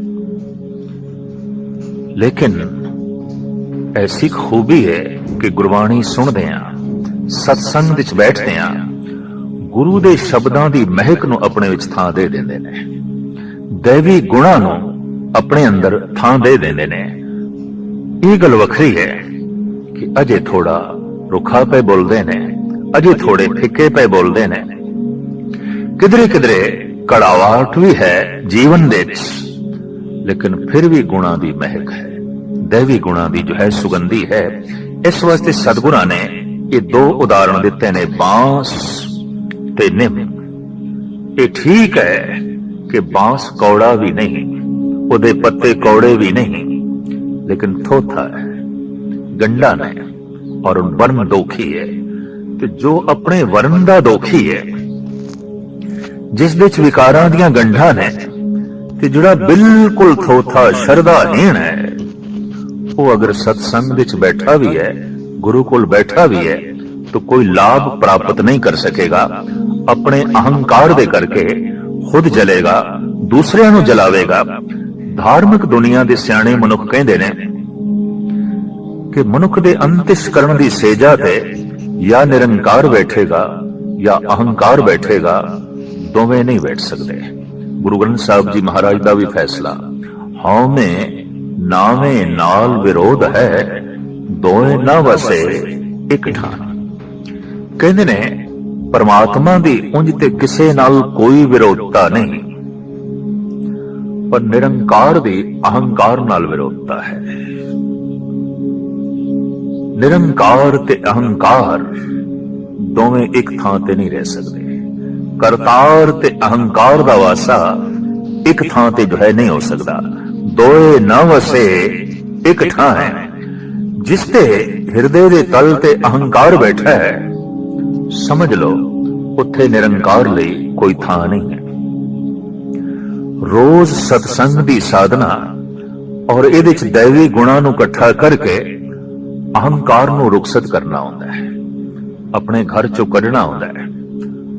ਲੇਕਿਨ ਐਸੀ ਖੂਬੀ ਹੈ ਕਿ ਗੁਰਬਾਣੀ ਸੁਣਦੇ ਆ ਸਤਸੰਗ ਵਿੱਚ ਬੈਠਦੇ ਆ ਗੁਰੂ ਦੇ ਸ਼ਬਦਾਂ ਦੀ ਮਹਿਕ ਨੂੰ ਆਪਣੇ ਵਿੱਚ ਥਾਂ ਦੇ ਦਿੰਦੇ ਨੇ। ਦੇਵੀ ਗੁਣਾਂ ਨੂੰ ਆਪਣੇ ਅੰਦਰ ਥਾਂ ਦੇ ਦਿੰਦੇ ਨੇ। ਇਹ ਗੱਲ ਵੱਖਰੀ ਹੈ ਕਿ ਅਜੇ ਥੋੜਾ ਰੁੱਖਾ ਪੈ ਬੋਲਦੇ ਨੇ, ਅਜੇ ਥੋੜੇ ਫਿੱਕੇ ਪੈ ਬੋਲਦੇ ਨੇ। ਕਿਧਰੇ ਕਿਧਰੇ ਕੜਾਵਾਟ ਵੀ ਹੈ ਜੀਵਨ ਦੇ ਵਿੱਚ। ਲੇਕਿਨ ਫਿਰ ਵੀ ਗੁਣਾਂ ਦੀ ਮਹਿਕ ਹੈ। ਦੇਵੀ ਗੁਣਾਂ ਦੀ ਜੋ ਹੈ, ਸੁਗੰਧੀ ਹੈ। ਇਸ ਵਾਸਤੇ ਸਤਿਗੁਰਾਂ ਨੇ ਇਹ ਦੋ ਉਦਾਹਰਣ ਦਿੱਤੇ ਨੇ, ਬਾਂਸ ਤੇ ਨਿੰਮ। ਇਹ ਠੀਕ ਹੈ ਕਿ ਬਾਂਸ ਕੌੜਾ ਵੀ ਨਹੀਂ, ਉਹਦੇ ਪੱਤੇ ਕੌੜੇ ਵੀ ਨਹੀਂ, ਲੇਕਿਨ ਥੋਥਾ ਹੈ, ਗੰਡਾ ਨੇ, ਔਰ ਵਰਨ ਦੋਖੀ ਹੈ। ਤੇ ਜੋ ਆਪਣੇ ਵਰਨ ਦਾ ਦੋਖੀ ਹੈ, ਜਿਸ ਵਿੱਚ ਵਿਕਾਰਾਂ ਦੀਆਂ ਗੰਢਾਂ ਨੇ ਤੇ ਜਿਹੜਾ ਬਿਲਕੁਲ ਥੋਥਾ ਸ਼ਰਧਾਹੀਣ ਹੈ, ਉਹ ਅਗਰ ਸਤਸੰਗ ਵਿੱਚ ਬੈਠਾ ਵੀ ਹੈ ਗੁਰੂ ਕੋਲ ਬੈਠਾ ਵੀ ਹੈ, ਤਾਂ ਕੋਈ ਲਾਭ ਪ੍ਰਾਪਤ ਨਹੀਂ ਕਰ ਸਕੇਗਾ। ਆਪਣੇ ਅਹੰਕਾਰ ਦੇ ਕਰਕੇ ਖੁਦ ਜਲੇਗਾ, ਦੂਸਰਿਆਂ ਨੂੰ ਜਲਾਵੇਗਾ। ਧਾਰਮਿਕ ਦੁਨੀਆ ਦੇ ਸਿਆਣੇ ਮਨੁੱਖ ਕਹਿੰਦੇ ਨੇ ਕਿ ਮਨੁੱਖ ਦੇ ਅੰਤਿਸ਼ ਕਰਨ ਦੀ ਸੇਜਾ ਤੇ ਜਾਂ ਨਿਰੰਕਾਰ ਬੈਠੇਗਾ ਜਾਂ ਅਹੰਕਾਰ ਬੈਠੇਗਾ, ਦੋਵੇਂ ਨਹੀਂ ਬੈਠ ਸਕਦੇ। ਗੁਰੂ ਗ੍ਰੰਥ ਸਾਹਿਬ ਜੀ ਮਹਾਰਾਜ ਦਾ ਵੀ ਫੈਸਲਾ। ਹਉਮੈ ਨਾਵੇਂ ਨਾਲ ਵਿਰੋਧ ਹੈ ਦੋਏ ਨਾ ਵਸੇ ਇੱਕ ਠਾਂ ਕਹਿੰਦੇ ਨੇ, ਪਰਮਾਤਮਾ ਦੀ ਉਂਝ ਤੇ ਕਿਸੇ ਨਾਲ ਕੋਈ ਵਿਰੋਧਤਾ ਨਹੀਂ, ਪਰ ਨਿਰੰਕਾਰ ਦੀ ਅਹੰਕਾਰ ਨਾਲ ਵਿਰੋਧਤਾ ਹੈ। ਨਿਰੰਕਾਰ ਤੇ ਅਹੰਕਾਰ ਦੋਵੇਂ ਇੱਕ ਥਾਂ ਤੇ ਨਹੀਂ ਰਹਿ ਸਕਦੇ। ਕਰਤਾਰ ਤੇ ਅਹੰਕਾਰ ਦਾ ਵਾਸਾ ਇੱਕ ਥਾਂ ਤੇ ਜੋ ਹੈ ਨਹੀਂ ਹੋ ਸਕਦਾ। ਦੋਏ ਨਾ ਵਸੇ, ਇੱਕ ਥਾਂ ਹੈ। ਜਿਸ ਤੇ ਹਿਰਦੇ ਦੇ ਤਲ ਤੇ ਅਹੰਕਾਰ ਬੈਠਾ ਹੈ, ਸਮਝ ਲਓ, ਉੱਥੇ ਨਿਰੰਕਾਰ ਲਈ ਕੋਈ ਥਾਂ ਨਹੀਂ ਹੈ। ਰੋਜ਼ ਸਤਸੰਗ ਦੀ ਸਾਧਨਾ ਔਰ ਇਹਦੇ ਵਿੱਚ ਦੇਵੀ ਗੁਣਾਂ ਨੂੰ ਇਕੱਠਾ ਕਰਕੇ ਅਹੰਕਾਰ ਨੂੰ ਰੁਕਸਤ ਕਰਨਾ ਹੁੰਦਾ ਹੈ। ਆਪਣੇ ਘਰ ਚੋਂ ਕੱਢਣਾ ਹੁੰਦਾ ਹੈ।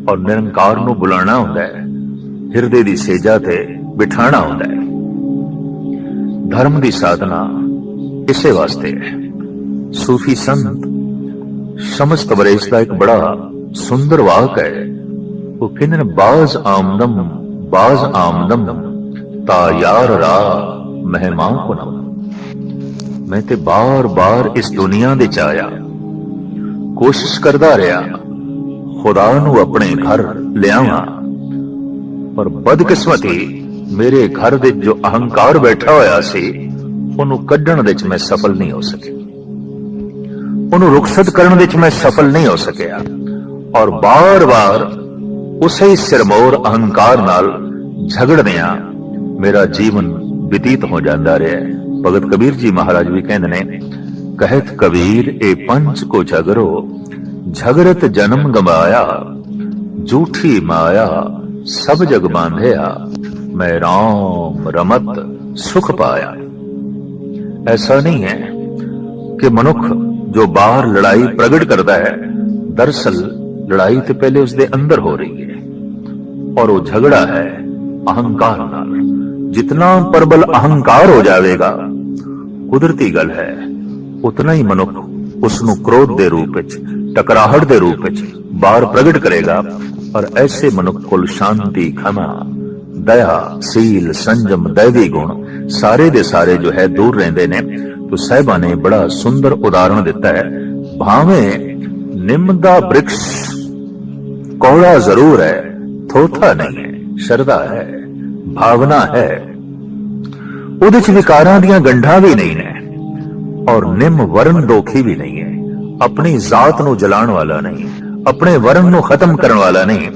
ਔਰ ਨਿਰੰਕਾਰ ਨੂੰ ਬੁਲਾਣਾ ਹੁੰਦਾ ਹੈ। ਹਿਰਦੇ ਦੀ ਸੇਜਾ ਤੇ ਬਿਠਾਣਾ ਹੁੰਦਾ ਹੈ। ਧਰਮ ਦੀ ਸਾਧਨਾ ਇਸੇ ਵਾਸਤੇ ਹੈ। ਸੂਫੀ ਸੰਤ ਸ਼ਮਸ ਤਬਰੇਜ਼ ਦਾ ਇੱਕ ਬੜਾ ਸੁੰਦਰ ਵਾਕ ਹੈ। ਉਹ ਕਹਿੰਦੇ ਨੇ, ਬਾਜ਼ ਆਮਦਮ ਬਾਜ਼ ਆਮਦਮ, ਤਾ ਯਾਰ ਰਾ ਮਹਿਮਾਨ ਕੁਨਮ ਮੈਂ ਤੇ ਬਾਰ-ਬਾਰ ਇਸ ਦੁਨੀਆ ਦੇ ਚ ਆਇਆ। ਕੋਸ਼ਿਸ਼ ਕਰਦਾ ਰਿਹਾ। ਖੁਦਾ ਨੂੰ ਆਪਣੇ ਘਰ ਲਿਆਵਾਂ। ਪਰ ਬਦਕਿਸਮਤੀ ਮੇਰੇ ਘਰ ਦੇ ਜੋ ਅਹੰਕਾਰ ਬੈਠਾ ਹੋਇਆ ਸੀ, ਉਹਨੂੰ ਕੱਢਣ ਵਿੱਚ ਮੈਂ ਸਫਲ ਨਹੀਂ ਹੋ ਸਕਿਆ। ਉਹਨੂੰ ਰੁਖਸਤ ਕਰਨ ਵਿੱਚ ਮੈਂ ਸਫਲ ਨਹੀਂ ਹੋ ਸਕਿਆ। ਔਰ ਬਾਰ-ਬਾਰ ਉਸੇ ਹੀ ਸਿਰਮੌਰ ਅਹੰਕਾਰ ਨਾਲ ਝਗੜਦਿਆਂ ਮੇਰਾ ਜੀਵਨ ਬਤੀਤ ਹੋ ਜਾਂਦਾ ਰਿਹਾ ਹੈ। ਭਗਤ ਕਬੀਰ ਜੀ ਮਹਾਰਾਜ ਵੀ ਕਹਿੰਦੇ ਨੇ, ਕਹਿਤ ਕਬੀਰ, ਇਹ ਪੰਚ ਕੋ ਝਗਰੋ ਝਗਰਤ ਜਨਮ ਗਵਾਇਆ, ਝੂਠੀ ਮਾਇਆ ਸਭ ਜਗ ਬਾਂਧਿਆ, ਮੈਂ ਰਾਮ ਰਮਤ ਸੁਖ ਪਾਇਆ। ਐਸਾ ਨਹੀਂ ਹੈ ਕਿ ਮਨੁੱਖ ਜੋ ਬਾਹਰ ਲੜਾਈ ਪ੍ਰਗਟ ਕਰਦਾ ਹੈ, ਦਰਸਲ ਲੜਾਈ ਤੇ ਪਹਿਲੇ ਉਸਦੇ ਅੰਦਰ ਹੋ ਰਹੀ ਹੈ। ਔਰ ਉਹ ਝਗੜਾ ਹੈ ਅਹੰਕਾਰ ਨਾਲ। ਜਿਤਨਾ ਪ੍ਰਬਲ ਅਹੰਕਾਰ ਹੋ ਜਾਵੇਗਾ, ਕੁਦਰਤੀ ਗੱਲ ਹੈ, ਉਤਨਾ ਹੀ ਮਨੁੱਖ ਉਸ ਨੂੰ ਕ੍ਰੋਧ ਦੇ ਰੂਪ ਵਿੱਚ ਟਕਰਾਹਟ ਦੇ ਰੂਪ ਵਿੱਚ ਬਾਹਰ ਪ੍ਰਗਟ ਕਰੇਗਾ ਔਰ ਐਸੇ ਮਨੁੱਖ ਕੋਲ ਸ਼ਾਂਤੀ ਖਮਾ ਦਇਆ ਸੀਲ ਸੰਜਮ ਦੈਵੀ ਗੁਣ ਸਾਰੇ ਦੇ ਸਾਰੇ ਜੋ ਹੈ ਦੂਰ ਰਹਿੰਦੇ ਨੇ ਤੋ ਸਾਹਿਬਾਂ ਨੇ ਬੜਾ ਸੁੰਦਰ ਉਦਾਹਰਣ ਦਿੱਤਾ ਹੈ ਭਾਵੇਂ ਨਿੰਮ ਦਾ ਬ੍ਰਿਕਸ਼ ਕੌੜਾ ਜ਼ਰੂਰ ਹੈ ਥੋਥਾ ਨਹੀਂ ਹੈ ਸ਼ਰਧਾ ਹੈ ਭਾਵਨਾ ਹੈ ਉਹਦੇ ਚ ਵਿਕਾਰਾਂ ਦੀਆਂ ਗੰਢਾਂ ਵੀ ਨਹੀਂ ਨੇ ਔਰ ਨਿੰਮ ਵਰਨ ਦੋਖੀ ਵੀ ਨਹੀਂ ਹੈ ਆਪਣੀ ਜ਼ਾਤ ਨੂੰ ਜਲਾਣ ਵਾਲਾ ਨਹੀਂ, ਆਪਣੇ ਵਰਨ ਨੂੰ ਖਤਮ ਕਰਨ ਵਾਲਾ ਨਹੀਂ।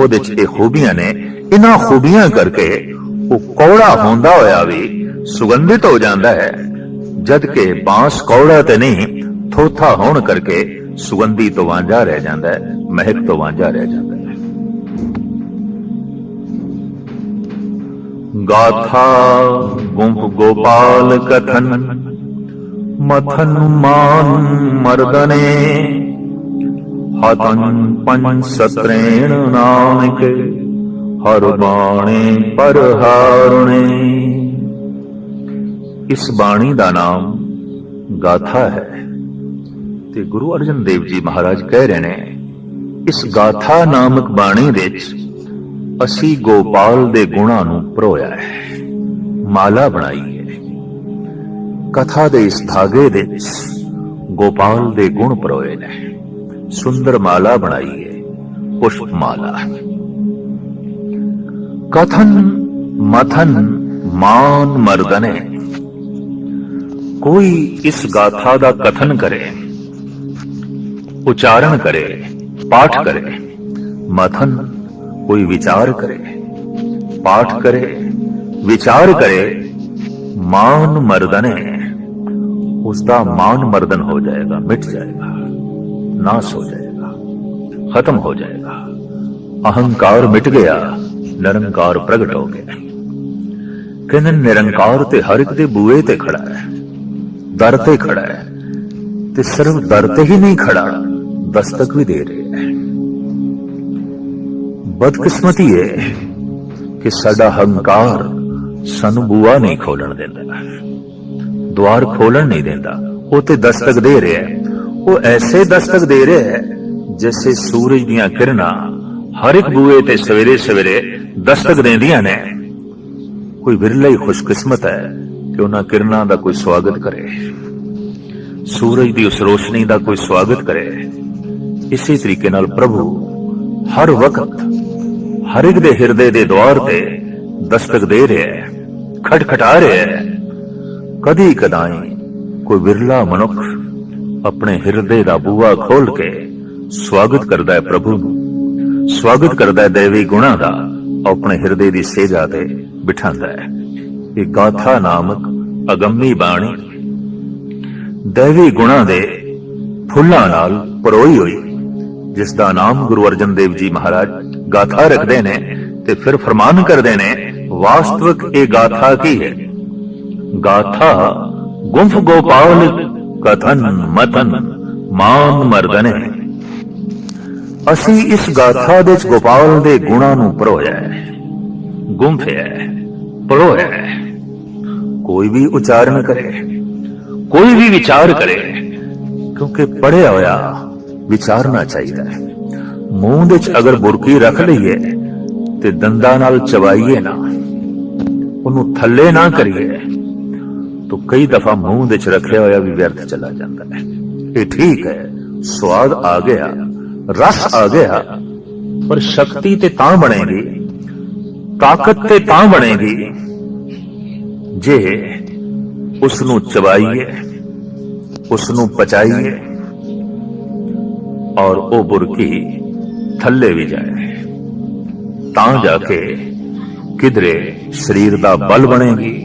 ਉਹਦੇ 'ਚ ਇਹ ਖੂਬੀਆਂ ਨੇ। ਇਹਨਾਂ ਖੂਬੀਆਂ ਕਰਕੇ ਉਹ ਕੌੜਾ ਹੁੰਦਾ ਹੋਇਆ ਵੀ ਸੁਗੰਧਿਤ ਹੋ ਜਾਂਦਾ ਹੈ। ਜਦ ਕਿ ਬਾਂਸ ਕੌੜਾ ਤੇ ਨਹੀਂ, ਥੋਥਾ ਹੋਣ ਕਰਕੇ ਸੁਗੰਧੀ ਤੋਂ ਵਾਂਝਾ ਰਹਿ ਜਾਂਦਾ ਹੈ, ਮਹਿਕ ਤੋਂ ਵਾਂਝਾ ਰਹਿ ਜਾਂਦਾ ਹੈ। ਗਾਥਾ ਗੁੰਪ ਗੋਪਾਲ ਕਥਨ ਮਥਨ ਮਾਨ ਮਰਦਨੇ ਹਤੰ ਪੰਸਤ੍ਰੇਣ ਨਾਨਕ, ਹਰ ਬਾਣੇ ਪਰਹਾਰਣੇ ਇਸ ਬਾਣੀ ਦਾ ਨਾਮ ਗਾਥਾ ਹੈ ਤੇ ਗੁਰੂ ਅਰਜਨ ਦੇਵ ਜੀ ਮਹਾਰਾਜ ਕਹਿ ਰਹੇ ਨੇ, ਇਸ ਗਾਥਾ ਨਾਮਕ ਬਾਣੀ ਦੇ ਵਿੱਚ ਅਸੀਂ ਗੋਪਾਲ ਦੇ ਗੁਣਾਂ ਨੂੰ ਪਰੋਇਆ ਹੈ, ਮਾਲਾ ਬਣਾਈ ਕਥਾ ਦੇ ਇਸ ਧਾਗੇ ਦੇ ਗੋਪਾਲ ਦੇ ਗੁਣ ਪਰੋਏ ਨੇ। ਸੁੰਦਰ ਮਾਲਾ ਬਣਾਈ ਹੈ ਪੁਸ਼ਪ ਮਾਲਾ। ਕਥਨ ਮਥਨ ਮਾਨ ਮਰਦਨੇ। ਕੋਈ ਇਸ ਗਾਥਾ ਦਾ ਕਥਨ ਕਰੇ, ਉਚਾਰਨ ਕਰੇ, ਪਾਠ ਕਰੇ, ਮਥਨ ਕੋਈ ਵਿਚਾਰ ਕਰੇ, ਪਾਠ ਕਰੇ, ਵਿਚਾਰ ਕਰੇ, ਮਾਨ ਮਰਦਨੇ। ਉਸ ਦਾ ਮਾਨ ਮਰਦਨ ਹੋ ਜਾਏਗਾ, ਮਿਟ ਜਾਏਗਾ, ਨਾਸ ਹੋ ਜਾਏਗਾ, ਖਤਮ ਹੋ ਜਾਏਗਾ। ਅਹੰਕਾਰ ਮਿਟ ਨਿਰੰਕਾਰ ਪ੍ਰਗਟ ਹੋ ਗਿਆ। ਕਹਿੰਦੇ ਨਿਰੰਕਾਰ ਤੇ ਹਰ ਇੱਕ ਦੇ ਬੂਏ ਤੇ ਖੜਾ ਹੈ, ਦਰ ਤੇ ਖੜਾ ਹੈ, ਤੇ ਸਿਰਫ ਦਰ ਤੇ ਹੀ ਨਹੀਂ ਖੜਾ, ਦਸਤਕ ਵੀ ਦੇ ਰਿਹਾ ਹੈ। ਬਦਕਿਸਮਤੀ ਹੈ ਕਿ ਸਾਡਾ ਹੰਕਾਰ ਸਾਨੂੰ ਬੂਆ ਨਹੀਂ ਖੋਲਣ ਦਿੰਦਾ। ਦਵਾਰ ਖੋਲਣ ਨਹੀਂ ਦਿੰਦਾ। ਉਹ ਤੇ ਦਸਤਕ ਦੇ ਰਿਹਾ ਹੈ। ਉਹ ਐਸੇ ਦਸਤਕ ਦੇ ਰਿਹਾ ਹੈ ਜਿਵੇਂ ਸੂਰਜ ਦੀਆਂ ਕਿਰਨਾਂ ਹਰ ਇੱਕ ਬੂਏ ਤੇ ਸਵੇਰੇ ਸਵੇਰੇ ਦਸਤਕ ਦਿੰਦੀਆਂ ਨੇ। ਕੋਈ ਵਿਰਲਾ ਹੀ ਖੁਸ਼ਕਿਸਮਤ ਹੈ ਕਿ ਉਹਨਾਂ ਕਿਰਨਾਂ ਦਾ ਕੋਈ ਸਵਾਗਤ ਕਰੇ। ਸੂਰਜ ਦੀ ਉਸ ਰੋਸ਼ਨੀ ਦਾ ਕੋਈ ਸਵਾਗਤ ਕਰੇ। ਇਸੇ ਤਰੀਕੇ ਨਾਲ ਪ੍ਰਭੂ ਹਰ ਵਕਤ ਹਰ ਇੱਕ ਦੇ ਹਿਰਦੇ ਦੇ ਦਵਾਰ ਤੇ ਦਸਤਕ ਦੇ ਰਿਹਾ ਹੈ। ਖਟਖਟਾ ਰਿਹਾ ਹੈ। ਕਦੀ ਕਦਾਈ ਕੋਈ ਵਿਰਲਾ ਮਨੁੱਖ ਆਪਣੇ ਹਿਰਦੇ ਦਾ ਬੂਆ ਖੋਲ ਕੇ ਸਵਾਗਤ ਕਰਦਾ ਹੈ ਪ੍ਰਭੂ ਨੂੰ। ਸਵਾਗਤ ਕਰਦਾ ਹੈ ਦੇਵੀ ਗੁਣਾ ਦਾ ਆਪਣੇ ਹਿਰਦੇ ਦੀ ਸੇਜਾ ਤੇ ਬਿਠਾਉਂਦਾ ਹੈ। ਇਹ ਗਾਥਾ ਨਾਮਕ ਅਗੰਮੀ ਬਾਣੀ। ਦੇਵੀ ਗੁਣਾ ਦੇ ਫੁੱਲਾਂ ਨਾਲ ਪਰੋਈ ਹੋਈ, ਜਿਸ ਦਾ ਨਾਮ ਗੁਰੂ ਅਰਜਨ ਦੇਵ ਜੀ ਮਹਾਰਾਜ ਗਾਥਾ ਰੱਖਦੇ ਨੇ ਤੇ ਫਿਰ ਫਰਮਾਨ ਕਰਦੇ ਨੇ, ਵਾਸਤਵਿਕ ਇਹ ਗਾਥਾ ਕੀ ਹੈ? ਗਾਥਾ ਗੁੰਫ ਗੋਪਾਲ ਕਥਨ ਮਤਨ ਮਾਨ ਮਰਦਨੇ ਅਸੀਂ ਇਸ ਗਾਥਾ ਦੇ ਵਿੱਚ ਗੋਪਾਲ ਦੇ ਗੁਣਾਂ ਨੂੰ ਪਰੋਇਆ ਹੈ ਗੁੰਫਿਆ ਪਰੋਇਆ ਕੋਈ ਵੀ ਉਚਾਰਨ ਕਰੇ ਕੋਈ ਵੀ ਵਿਚਾਰ ਕਰੇ ਕਿਉਂਕਿ ਪੜਿਆ ਹੋਇਆ ਵਿਚਾਰਨਾ ਚਾਹੀਦਾ ਹੈ ਮੂੰਹ ਦੇ ਵਿੱਚ ਅਗਰ ਬੁਰਕੀ ਰੱਖ ਲਈਏ ਤੇ ਦੰਦਾਂ ਨਾਲ ਚਬਾਈਏ ਨਾ ਉਹਨੂੰ ਥੱਲੇ ਨਾ ਕਰੀਏ ਤਾਂ ਕਈ ਦਫਾ ਮੂੰਹ ਦੇ ਵਿੱਚ ਰੱਖਿਆ ਹੋਇਆ ਵੀ ਵਿਅਰਥ ਚਲਾ ਜਾਂਦਾ ਹੈ। ਇਹ ਠੀਕ ਹੈ, ਸਵਾਦ ਆ ਗਿਆ, ਰਸ ਆ ਗਿਆ, ਪਰ ਸ਼ਕਤੀ ਤੇ ਤਾਂ ਬਣੇਗੀ, ਤਾਕਤ ਤੇ ਤਾਂ ਬਣੇਗੀ। ਜੇ ਉਸ ਨੂੰ ਚਬਾਈਏ ਉਸ ਨੂੰ ਪਚਾਈਏ, ਔਰ ਉਹ ਬੁਰਕੀ ਥੱਲੇ ਵੀ ਜਾਏ, ਤਾਂ ਜਾ ਕੇ ਕਿਧਰੇ ਸਰੀਰ ਦਾ ਬਲ ਬਣੇਗੀ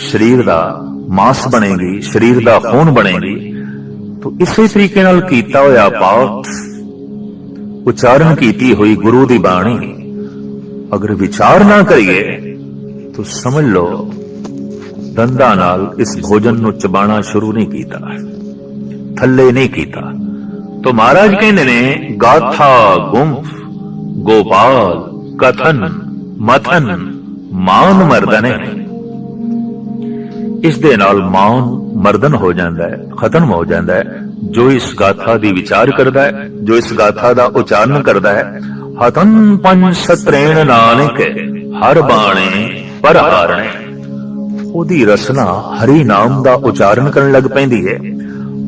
ਸਰੀਰ ਦਾ ਮਾਸ ਬਣੇਗੀ, ਸਰੀਰ ਦਾ ਖੂਨ ਬਣੇਗੀ। ਤੋ ਇਸੇ ਤਰੀਕੇ ਨਾਲ ਕੀਤਾ ਹੋਇਆ ਪਾਠ ਉਚਾਰਨ ਕੀਤੀ ਹੋਈ ਗੁਰੂ ਦੀ ਬਾਣੀ। ਅਗਰ ਵਿਚਾਰ ਨਾ ਕਰੀਏ, ਤਾਂ ਸਮਝ ਲਓ, ਦੰਦਾਂ ਨਾਲ ਇਸ ਭੋਜਨ ਨੂੰ ਚਬਾਣਾ ਸ਼ੁਰੂ ਨਹੀਂ ਕੀਤਾ, ਥੱਲੇ ਨਹੀਂ ਕੀਤਾ। ਤੋ ਮਹਾਰਾਜ ਕਹਿੰਦੇ ਨੇ, ਗਾਥਾ ਗੁੰਫ, ਗੋਪਾਲ, ਕਥਨ, ਮਥਨ, ਮਾਨ ਮਰਦਨੇ। ਇਸ ਦੇ ਨਾਲ ਮਾਨ ਮਰਦਨ ਹੋ ਜਾਂਦਾ ਹੈ, ਖਤਮ ਹੋ ਜਾਂਦਾ ਹੈ, ਜੋ ਇਸ ਗਾਥਾ ਦੀ ਵਿਚਾਰ ਕਰਦਾ ਹੈ, ਜੋ ਇਸ ਗਾਥਾ ਦਾ ਉਚਾਰਨ ਕਰਦਾ ਹੈ ਹਤਨ ਪੰਜ ਸਤਰੇਣ ਨਾਨਕ, ਹਰ ਬਾਣੇ ਪਰ ਹਾਰਣੇ। ਉਹਦੀ ਰਸਨਾ ਹਰੀ ਨਾਮ ਦਾ ਉਚਾਰਨ ਕਰਨ ਲੱਗ ਪੈਂਦੀ ਹੈ,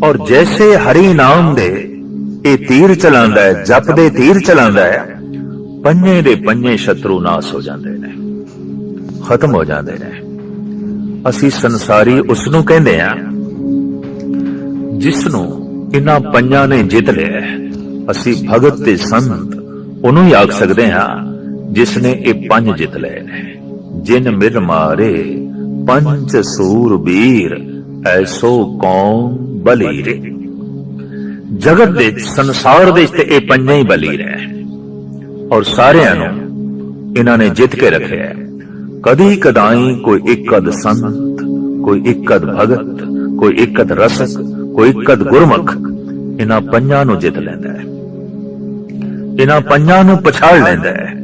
ਔਰ ਜੈਸੇ ਹਰੀ ਨਾਮ ਦੇ ਇਹ ਤੀਰ ਚਲਾਉਂਦਾ ਹੈ, ਜਪ ਦੇ ਤੀਰ ਚਲਾਉਂਦਾ ਹੈ, ਪੰਜੇ ਦੇ ਪੰਜੇ ਸ਼ਤਰੂ ਨਾਸ ਹੋ ਜਾਂਦੇ ਨੇ, ਖਤਮ ਹੋ ਜਾਂਦੇ ਨੇ। ਅਸੀਂ ਸੰਸਾਰੀ ਉਸ ਨੂੰ ਕਹਿੰਦੇ ਆ ਜਿਸ ਨੂੰ ਇਹਨਾਂ ਪੰਜਾਂ ਨੇ ਜਿੱਤ ਲਿਆ ਅਸੀਂ ਭਗਤ ਤੇ ਸੰਤ ਉਹਨੂੰ ਹੀ ਆਖ ਸਕਦੇ ਹਾਂ ਜਿਸ ਨੇ ਇਹ ਪੰਜ ਜਿੱਤ ਲਏ ਨੇ। ਜਿਨ ਮਿਲ ਮਾਰੇ ਪੰਜ ਸੂਰ ਵੀਰ, ਐਸੋ ਕੌਮ ਬਲੀਰੇ ਜਗਤ ਦੇ ਸੰਸਾਰ ਦੇ ਵਿੱਚ ਤੇ ਇਹ ਪੰਜਾਂ ਹੀ ਬਲੀ ਰਹੇ। ਔਰ ਸਾਰਿਆਂ ਨੂੰ ਇਹਨਾਂ ਨੇ ਜਿੱਤ ਕੇ ਰੱਖਿਆ ਹੈ। ਕਦੀ ਕਦਾਈ ਕੋਈ ਇੱਕ ਅਦ ਸੰਤ, ਕੋਈ ਇੱਕ ਅਦ ਭਗਤ, ਕੋਈ ਇੱਕ ਅਦ ਰਸਕ, ਕੋਈ ਇੱਕ ਅਦ ਗੁਰਮੁਖ ਇਹਨਾਂ ਪੰਜਾਂ ਨੂੰ ਜਿੱਤ ਲੈਂਦਾ ਹੈ। ਇਹਨਾਂ ਪੰਜਾਂ ਨੂੰ ਪਛਾੜ ਲੈਂਦਾ ਹੈ।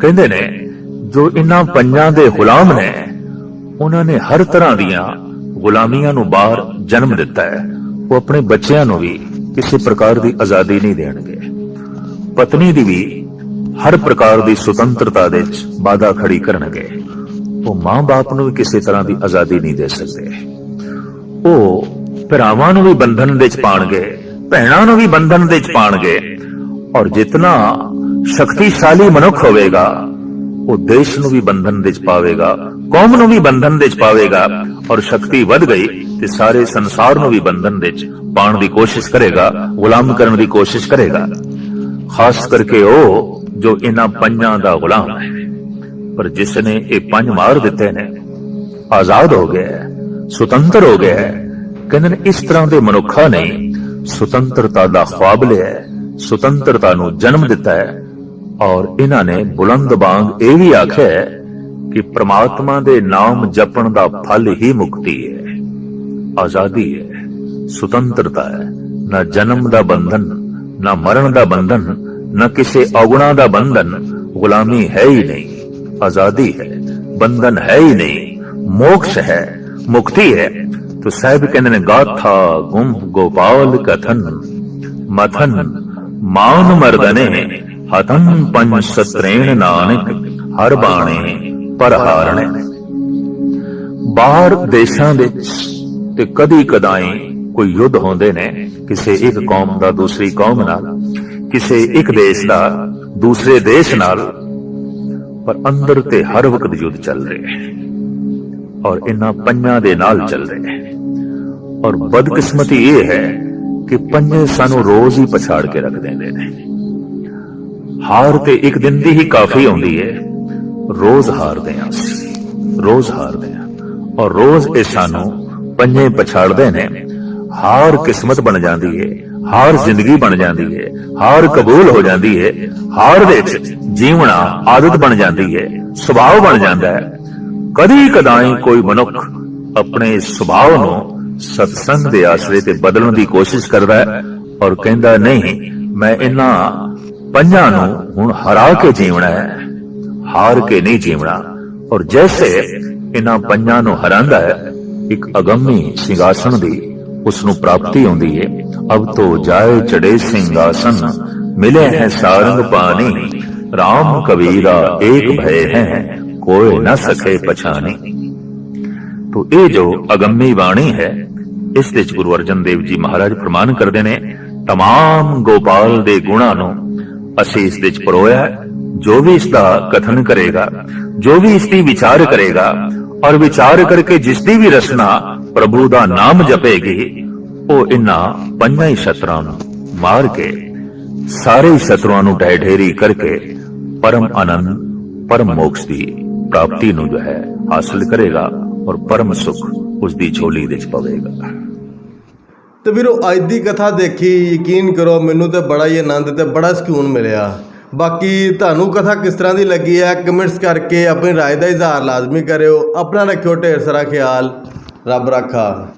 ਕਹਿੰਦੇ ਨੇ, ਜੋ ਇਹਨਾਂ ਪੰਜਾਂ ਦੇ ਗੁਲਾਮ ਨੇ, ਉਹਨਾਂ ਨੇ ਹਰ ਤਰ੍ਹਾਂ ਦੀਆਂ ਗੁਲਾਮੀਆਂ ਨੂੰ ਬਾਹਰ ਜਨਮ ਦਿੱਤਾ ਹੈ। ਉਹ ਆਪਣੇ ਬੱਚਿਆਂ ਨੂੰ ਵੀ ਕਿਸੇ ਪ੍ਰਕਾਰ ਦੀ ਆਜ਼ਾਦੀ ਨਹੀਂ ਦੇਣਗੇ। ਪਤਨੀ ਦੀ ਵੀ ਹਰ ਪ੍ਰਕਾਰ ਦੀ ਸੁਤੰਤਰਤਾ ਦੇ ਵਿੱਚ ਬਾਧਾ ਖੜੀ ਕਰਨਗੇ। ਉਹ ਮਾਂ-ਬਾਪ ਨੂੰ ਵੀ ਕਿਸੇ ਤਰ੍ਹਾਂ ਦੀ ਆਜ਼ਾਦੀ ਨਹੀਂ ਦੇ ਸਕਦੇ। ਉਹ ਭਰਾਵਾਂ ਨੂੰ ਵੀ ਬੰਧਨ ਦੇ ਵਿੱਚ ਪਾਣਗੇ, ਭੈਣਾਂ ਨੂੰ ਵੀ ਬੰਧਨ ਦੇ ਵਿੱਚ ਪਾਣਗੇ ਔਰ ਜਿਤਨਾ ਸ਼ਕਤੀਸ਼ਾਲੀ ਮਨੁੱਖ ਹੋਵੇਗਾ, ਉਹ ਦੇਸ਼ ਨੂੰ ਵੀ ਬੰਧਨ ਦੇ ਵਿੱਚ ਪਾਵੇਗਾ, ਕੌਮ ਨੂੰ ਵੀ ਬੰਧਨ ਦੇ ਵਿੱਚ ਪਾਵੇਗਾ ਔਰ ਸ਼ਕਤੀ ਵੱਧ ਗਈ ਤੇ ਸਾਰੇ ਸੰਸਾਰ ਨੂੰ ਵੀ ਬੰਧਨ ਦੇ ਵਿੱਚ ਪਾਉਣ ਦੀ ਕੋਸ਼ਿਸ਼ ਕਰੇਗਾ, ਗੁਲਾਮ ਕਰਨ ਦੀ ਕੋਸ਼ਿਸ਼ ਕਰੇਗਾ। ਖਾਸ ਕਰਕੇ ਉਹ ਜੋ ਇਹਨਾਂ ਪੰਜਾਂ ਦਾ ਗੁਲਾਮ ਹੈ। ਪਰ ਜਿਸ ਨੇ ਇਹ ਪੰਜ ਮਾਰ ਦਿੱਤੇ ਨੇ, ਆਜ਼ਾਦ ਹੋ ਗਿਆ ਸੁਤੰਤਰ ਹੋ ਗਿਆ ਕਹਿੰਦੇ ਨੇ, ਇਸ ਤਰ੍ਹਾਂ ਦੇ ਮਨੁੱਖਾਂ ਨੇ ਸੁਤੰਤਰਤਾ ਦਾ ਖੁਆਬ ਲਿਆ ਸੁਤੰਤਰਤਾ ਨੂੰ ਜਨਮ ਦਿੱਤਾ ਹੈ। ਔਰ ਇਹਨਾਂ ਨੇ ਬੁਲੰਦ ਬਾਂਗ ਇਹ ਵੀ ਆਖਿਆ ਹੈ ਕਿ ਪ੍ਰਮਾਤਮਾ ਦੇ ਨਾਮ ਜਪਣ ਦਾ ਫਲ ਹੀ ਮੁਕਤੀ ਹੈ। ਆਜ਼ਾਦੀ ਹੈ, ਸੁਤੰਤਰਤਾ ਹੈ, ਨਾ ਜਨਮ ਦਾ ਬੰਧਨ, ਨਾ ਮਰਨ ਦਾ ਬੰਧਨ, ਨਾ ਕਿਸੇ ਔਗੁਣਾ ਦਾ ਬੰਧਨ, ਗੁਲਾਮੀ ਹੈ ਹੀ ਨਹੀਂ। ਆਜ਼ਾਦੀ ਹੈ, ਬੰਧਨ ਹੈ ਹੀ ਨਹੀਂ, ਮੋਕਸ਼ ਹੈ, ਮੁਕਤੀ ਹੈ। ਤੋ ਸਾਹਿਬ ਕਹਿੰਦੇ ਨੇ, ਗਾਥਾ ਗੁੰਮ ਗੋਪਾਲ ਕਥਨ, ਮਥਨ ਮਾਨ ਮਰਦਨੇ ਹਤਨ ਪੰਜ ਸਤਰੇਣ ਨਾਨਕ, ਹਰ ਬਾਣੇ ਪਰ ਬਾਹਰ ਦੇਸ਼ਾਂ ਵਿੱਚ ਤੇ ਕਦੀ ਕਦਾਈ ਕੋਈ ਯੁੱਧ ਹੁੰਦੇ ਨੇ, ਕਿਸੇ ਇੱਕ ਕੌਮ ਦਾ ਦੂਸਰੀ ਕੌਮ ਨਾਲ, ਕਿਸੇ ਇੱਕ ਦੇਸ਼ ਦਾ ਦੂਸਰੇ ਦੇਸ਼ ਨਾਲ ਪਰ ਅੰਦਰ ਤੇ ਹਰ ਵਕਤ ਯੁੱਧ ਚੱਲ ਰਿਹਾ ਹੈ ਔਰ ਇਹਨਾਂ ਪੰਜਾਂ ਦੇ ਨਾਲ ਚੱਲ ਰਹੇ ਹੈ ਔਰ ਬਦਕਿਸਮਤੀ ਇਹ ਹੈ ਕਿ ਪੰਜੇ ਸਾਨੂੰ ਰੋਜ਼ ਹੀ ਪਛਾੜ ਕੇ ਰੱਖ ਦਿੰਦੇ ਨੇ। ਹਾਰ ਤੇ ਇੱਕ ਦਿਨ ਦੀ ਹੀ ਕਾਫੀ ਆਉਂਦੀ ਹੈ। ਰੋਜ਼ ਹਾਰਦੇ ਹਾਂ ਰੋਜ਼ ਹਾਰਦੇ ਹਾਂ। ਔਰ ਰੋਜ਼ ਇਹ ਸਾਨੂੰ ਪੰਜੇ ਪਛਾੜਦੇ ਨੇ। ਹਾਰ ਕਿਸਮਤ ਬਣ ਜਾਂਦੀ ਹੈ, ਹਾਰ ਜ਼ਿੰਦਗੀ ਬਣ ਜਾਂਦੀ ਹੈ, ਹਾਰ ਕਬੂਲ ਹੋ ਜਾਂਦੀ ਹੈ। ਹਾਰ ਦੇ ਵਿੱਚ ਜੀਵਣਾ ਆਦਤ ਬਣ ਜਾਂਦੀ ਹੈ, ਸੁਭਾਅ ਬਣ ਜਾਂਦਾ ਹੈ। ਕਦੀ ਕਦਾਈ ਕੋਈ ਮਨੁੱਖ ਆਪਣੇ ਸੁਭਾਅ ਨੂੰ ਸਤਸੰਗ ਦੇ ਆਸਰੇ ਤੇ ਬਦਲਣ ਦੀ ਕੋਸ਼ਿਸ਼ ਕਰਦਾ ਹੈ ਔਰ ਕਹਿੰਦਾ, ਨਹੀਂ, ਮੈਂ ਇਹਨਾਂ ਪੰਜਾਂ ਨੂੰ ਹੁਣ ਹਰਾ ਕੇ ਜੀਵਣਾ ਹੈ, ਹਾਰ ਕੇ ਨਹੀਂ ਜੀਵਣਾ। ਔਰ ਜੈਸੇ ਇਹਨਾਂ ਪੰਜਾਂ ਨੂੰ ਹਰਾਂਦਾ ਹੈ, ਇੱਕ ਅਗੰਮੀ ਸਿੰਘਾਸਣ ਦੀ ਉਸ ਨੂੰ ਪ੍ਰਾਪਤੀ ਆਉਂਦੀ ਹੈ। ਅਬ ਤੋ ਜਾਏ ਚੜੇ ਸਿੰਘਾਸਨ, ਮਿਲੇ ਹੈ ਸਾਰੰਗ ਪਾਣੀ। RAM ਕਬੀਰਾ ਏਕ ਭੈ ਹੈ ਕੋਈ ਨਾ ਸਕੇ ਪਛਾਣੀ ਤੋ ਇਹ ਜੋ ਅਗੰਮੀ ਬਾਣੀ ਹੈ ਇਸ ਵਿੱਚ ਗੁਰੂ ਅਰਜਨ ਦੇਵ ਜੀ ਮਹਾਰਾਜ ਪ੍ਰਮਾਨ ਕਰਦੇ ਨੇ तमाम ਗੋਪਾਲ ਦੇ ਗੁਣਾਂ ਨੂੰ ਅਸੀਂ ਇਸ ਵਿੱਚ ਪਰੋਇਆ ਹੈ। ਜੋ ਵੀ ਇਸ ਦਾ ਕਥਨ ਕਰੇਗਾ ਜੋ ਵੀ ਇਸ ਦੀ ਵਿਚਾਰ ਕਰੇਗਾ ਔਰ ਵਿਚਾਰ ਕਰਕੇ ਜਿਸ ਦੀ ਵੀ ਰਸਨਾ ਪ੍ਰਭੂ ਦਾ ਨਾਮ ਜਪੇਗੀ ਉਹ ਇਨ੍ਹਾਂ ਪੰਜਾਂ ਹੀ ਸ਼ਤਰਾਂ ਨੂੰ ਮਾਰ ਕੇ ਸਾਰੇ ਹੀ ਸ਼ਤਰੂਆਂ ਨੂੰ ਢਹਿ ਢੇਰੀ ਕਰਕੇ ਪਰਮ ਆਨੰਦ ਪਰਮ ਮੋਕਸ਼ ਦੀ ਪ੍ਰਾਪਤੀ ਨੂੰ ਜੋ ਹੈ ਹਾਸਲ ਕਰੇਗਾ ਔਰ ਪਰਮ ਸੁਖ ਉਸ ਦੀ ਝੋਲੀ ਵਿੱਚ ਪਵੇਗਾ ਤੇ ਵੀਰੋ ਅੱਜ ਦੀ ਕਥਾ ਦੇਖੀ ਯਕੀਨ ਕਰੋ ਮੈਨੂੰ ਤੇ ਬੜਾ ਹੀ ਆਨੰਦ ਤੇ ਬੜਾ ਸਕੂਨ ਮਿਲਿਆ ਬਾਕੀ ਤੁਹਾਨੂੰ ਕਥਾ ਕਿਸ ਤਰ੍ਹਾਂ ਦੀ ਲੱਗੀ ਹੈ ਕਮੈਂਟਸ ਕਰਕੇ ਆਪਣੀ رائے ਦਾ ਇਜ਼ਹਾਰ ਲਾਜ਼ਮੀ ਕਰਿਓ ਆਪਣਾ ਰੱਖਿਓ ਢੇਰ ਸਾਰਾ ਖਿਆਲ ਰੱਬ ਰਾਖਾ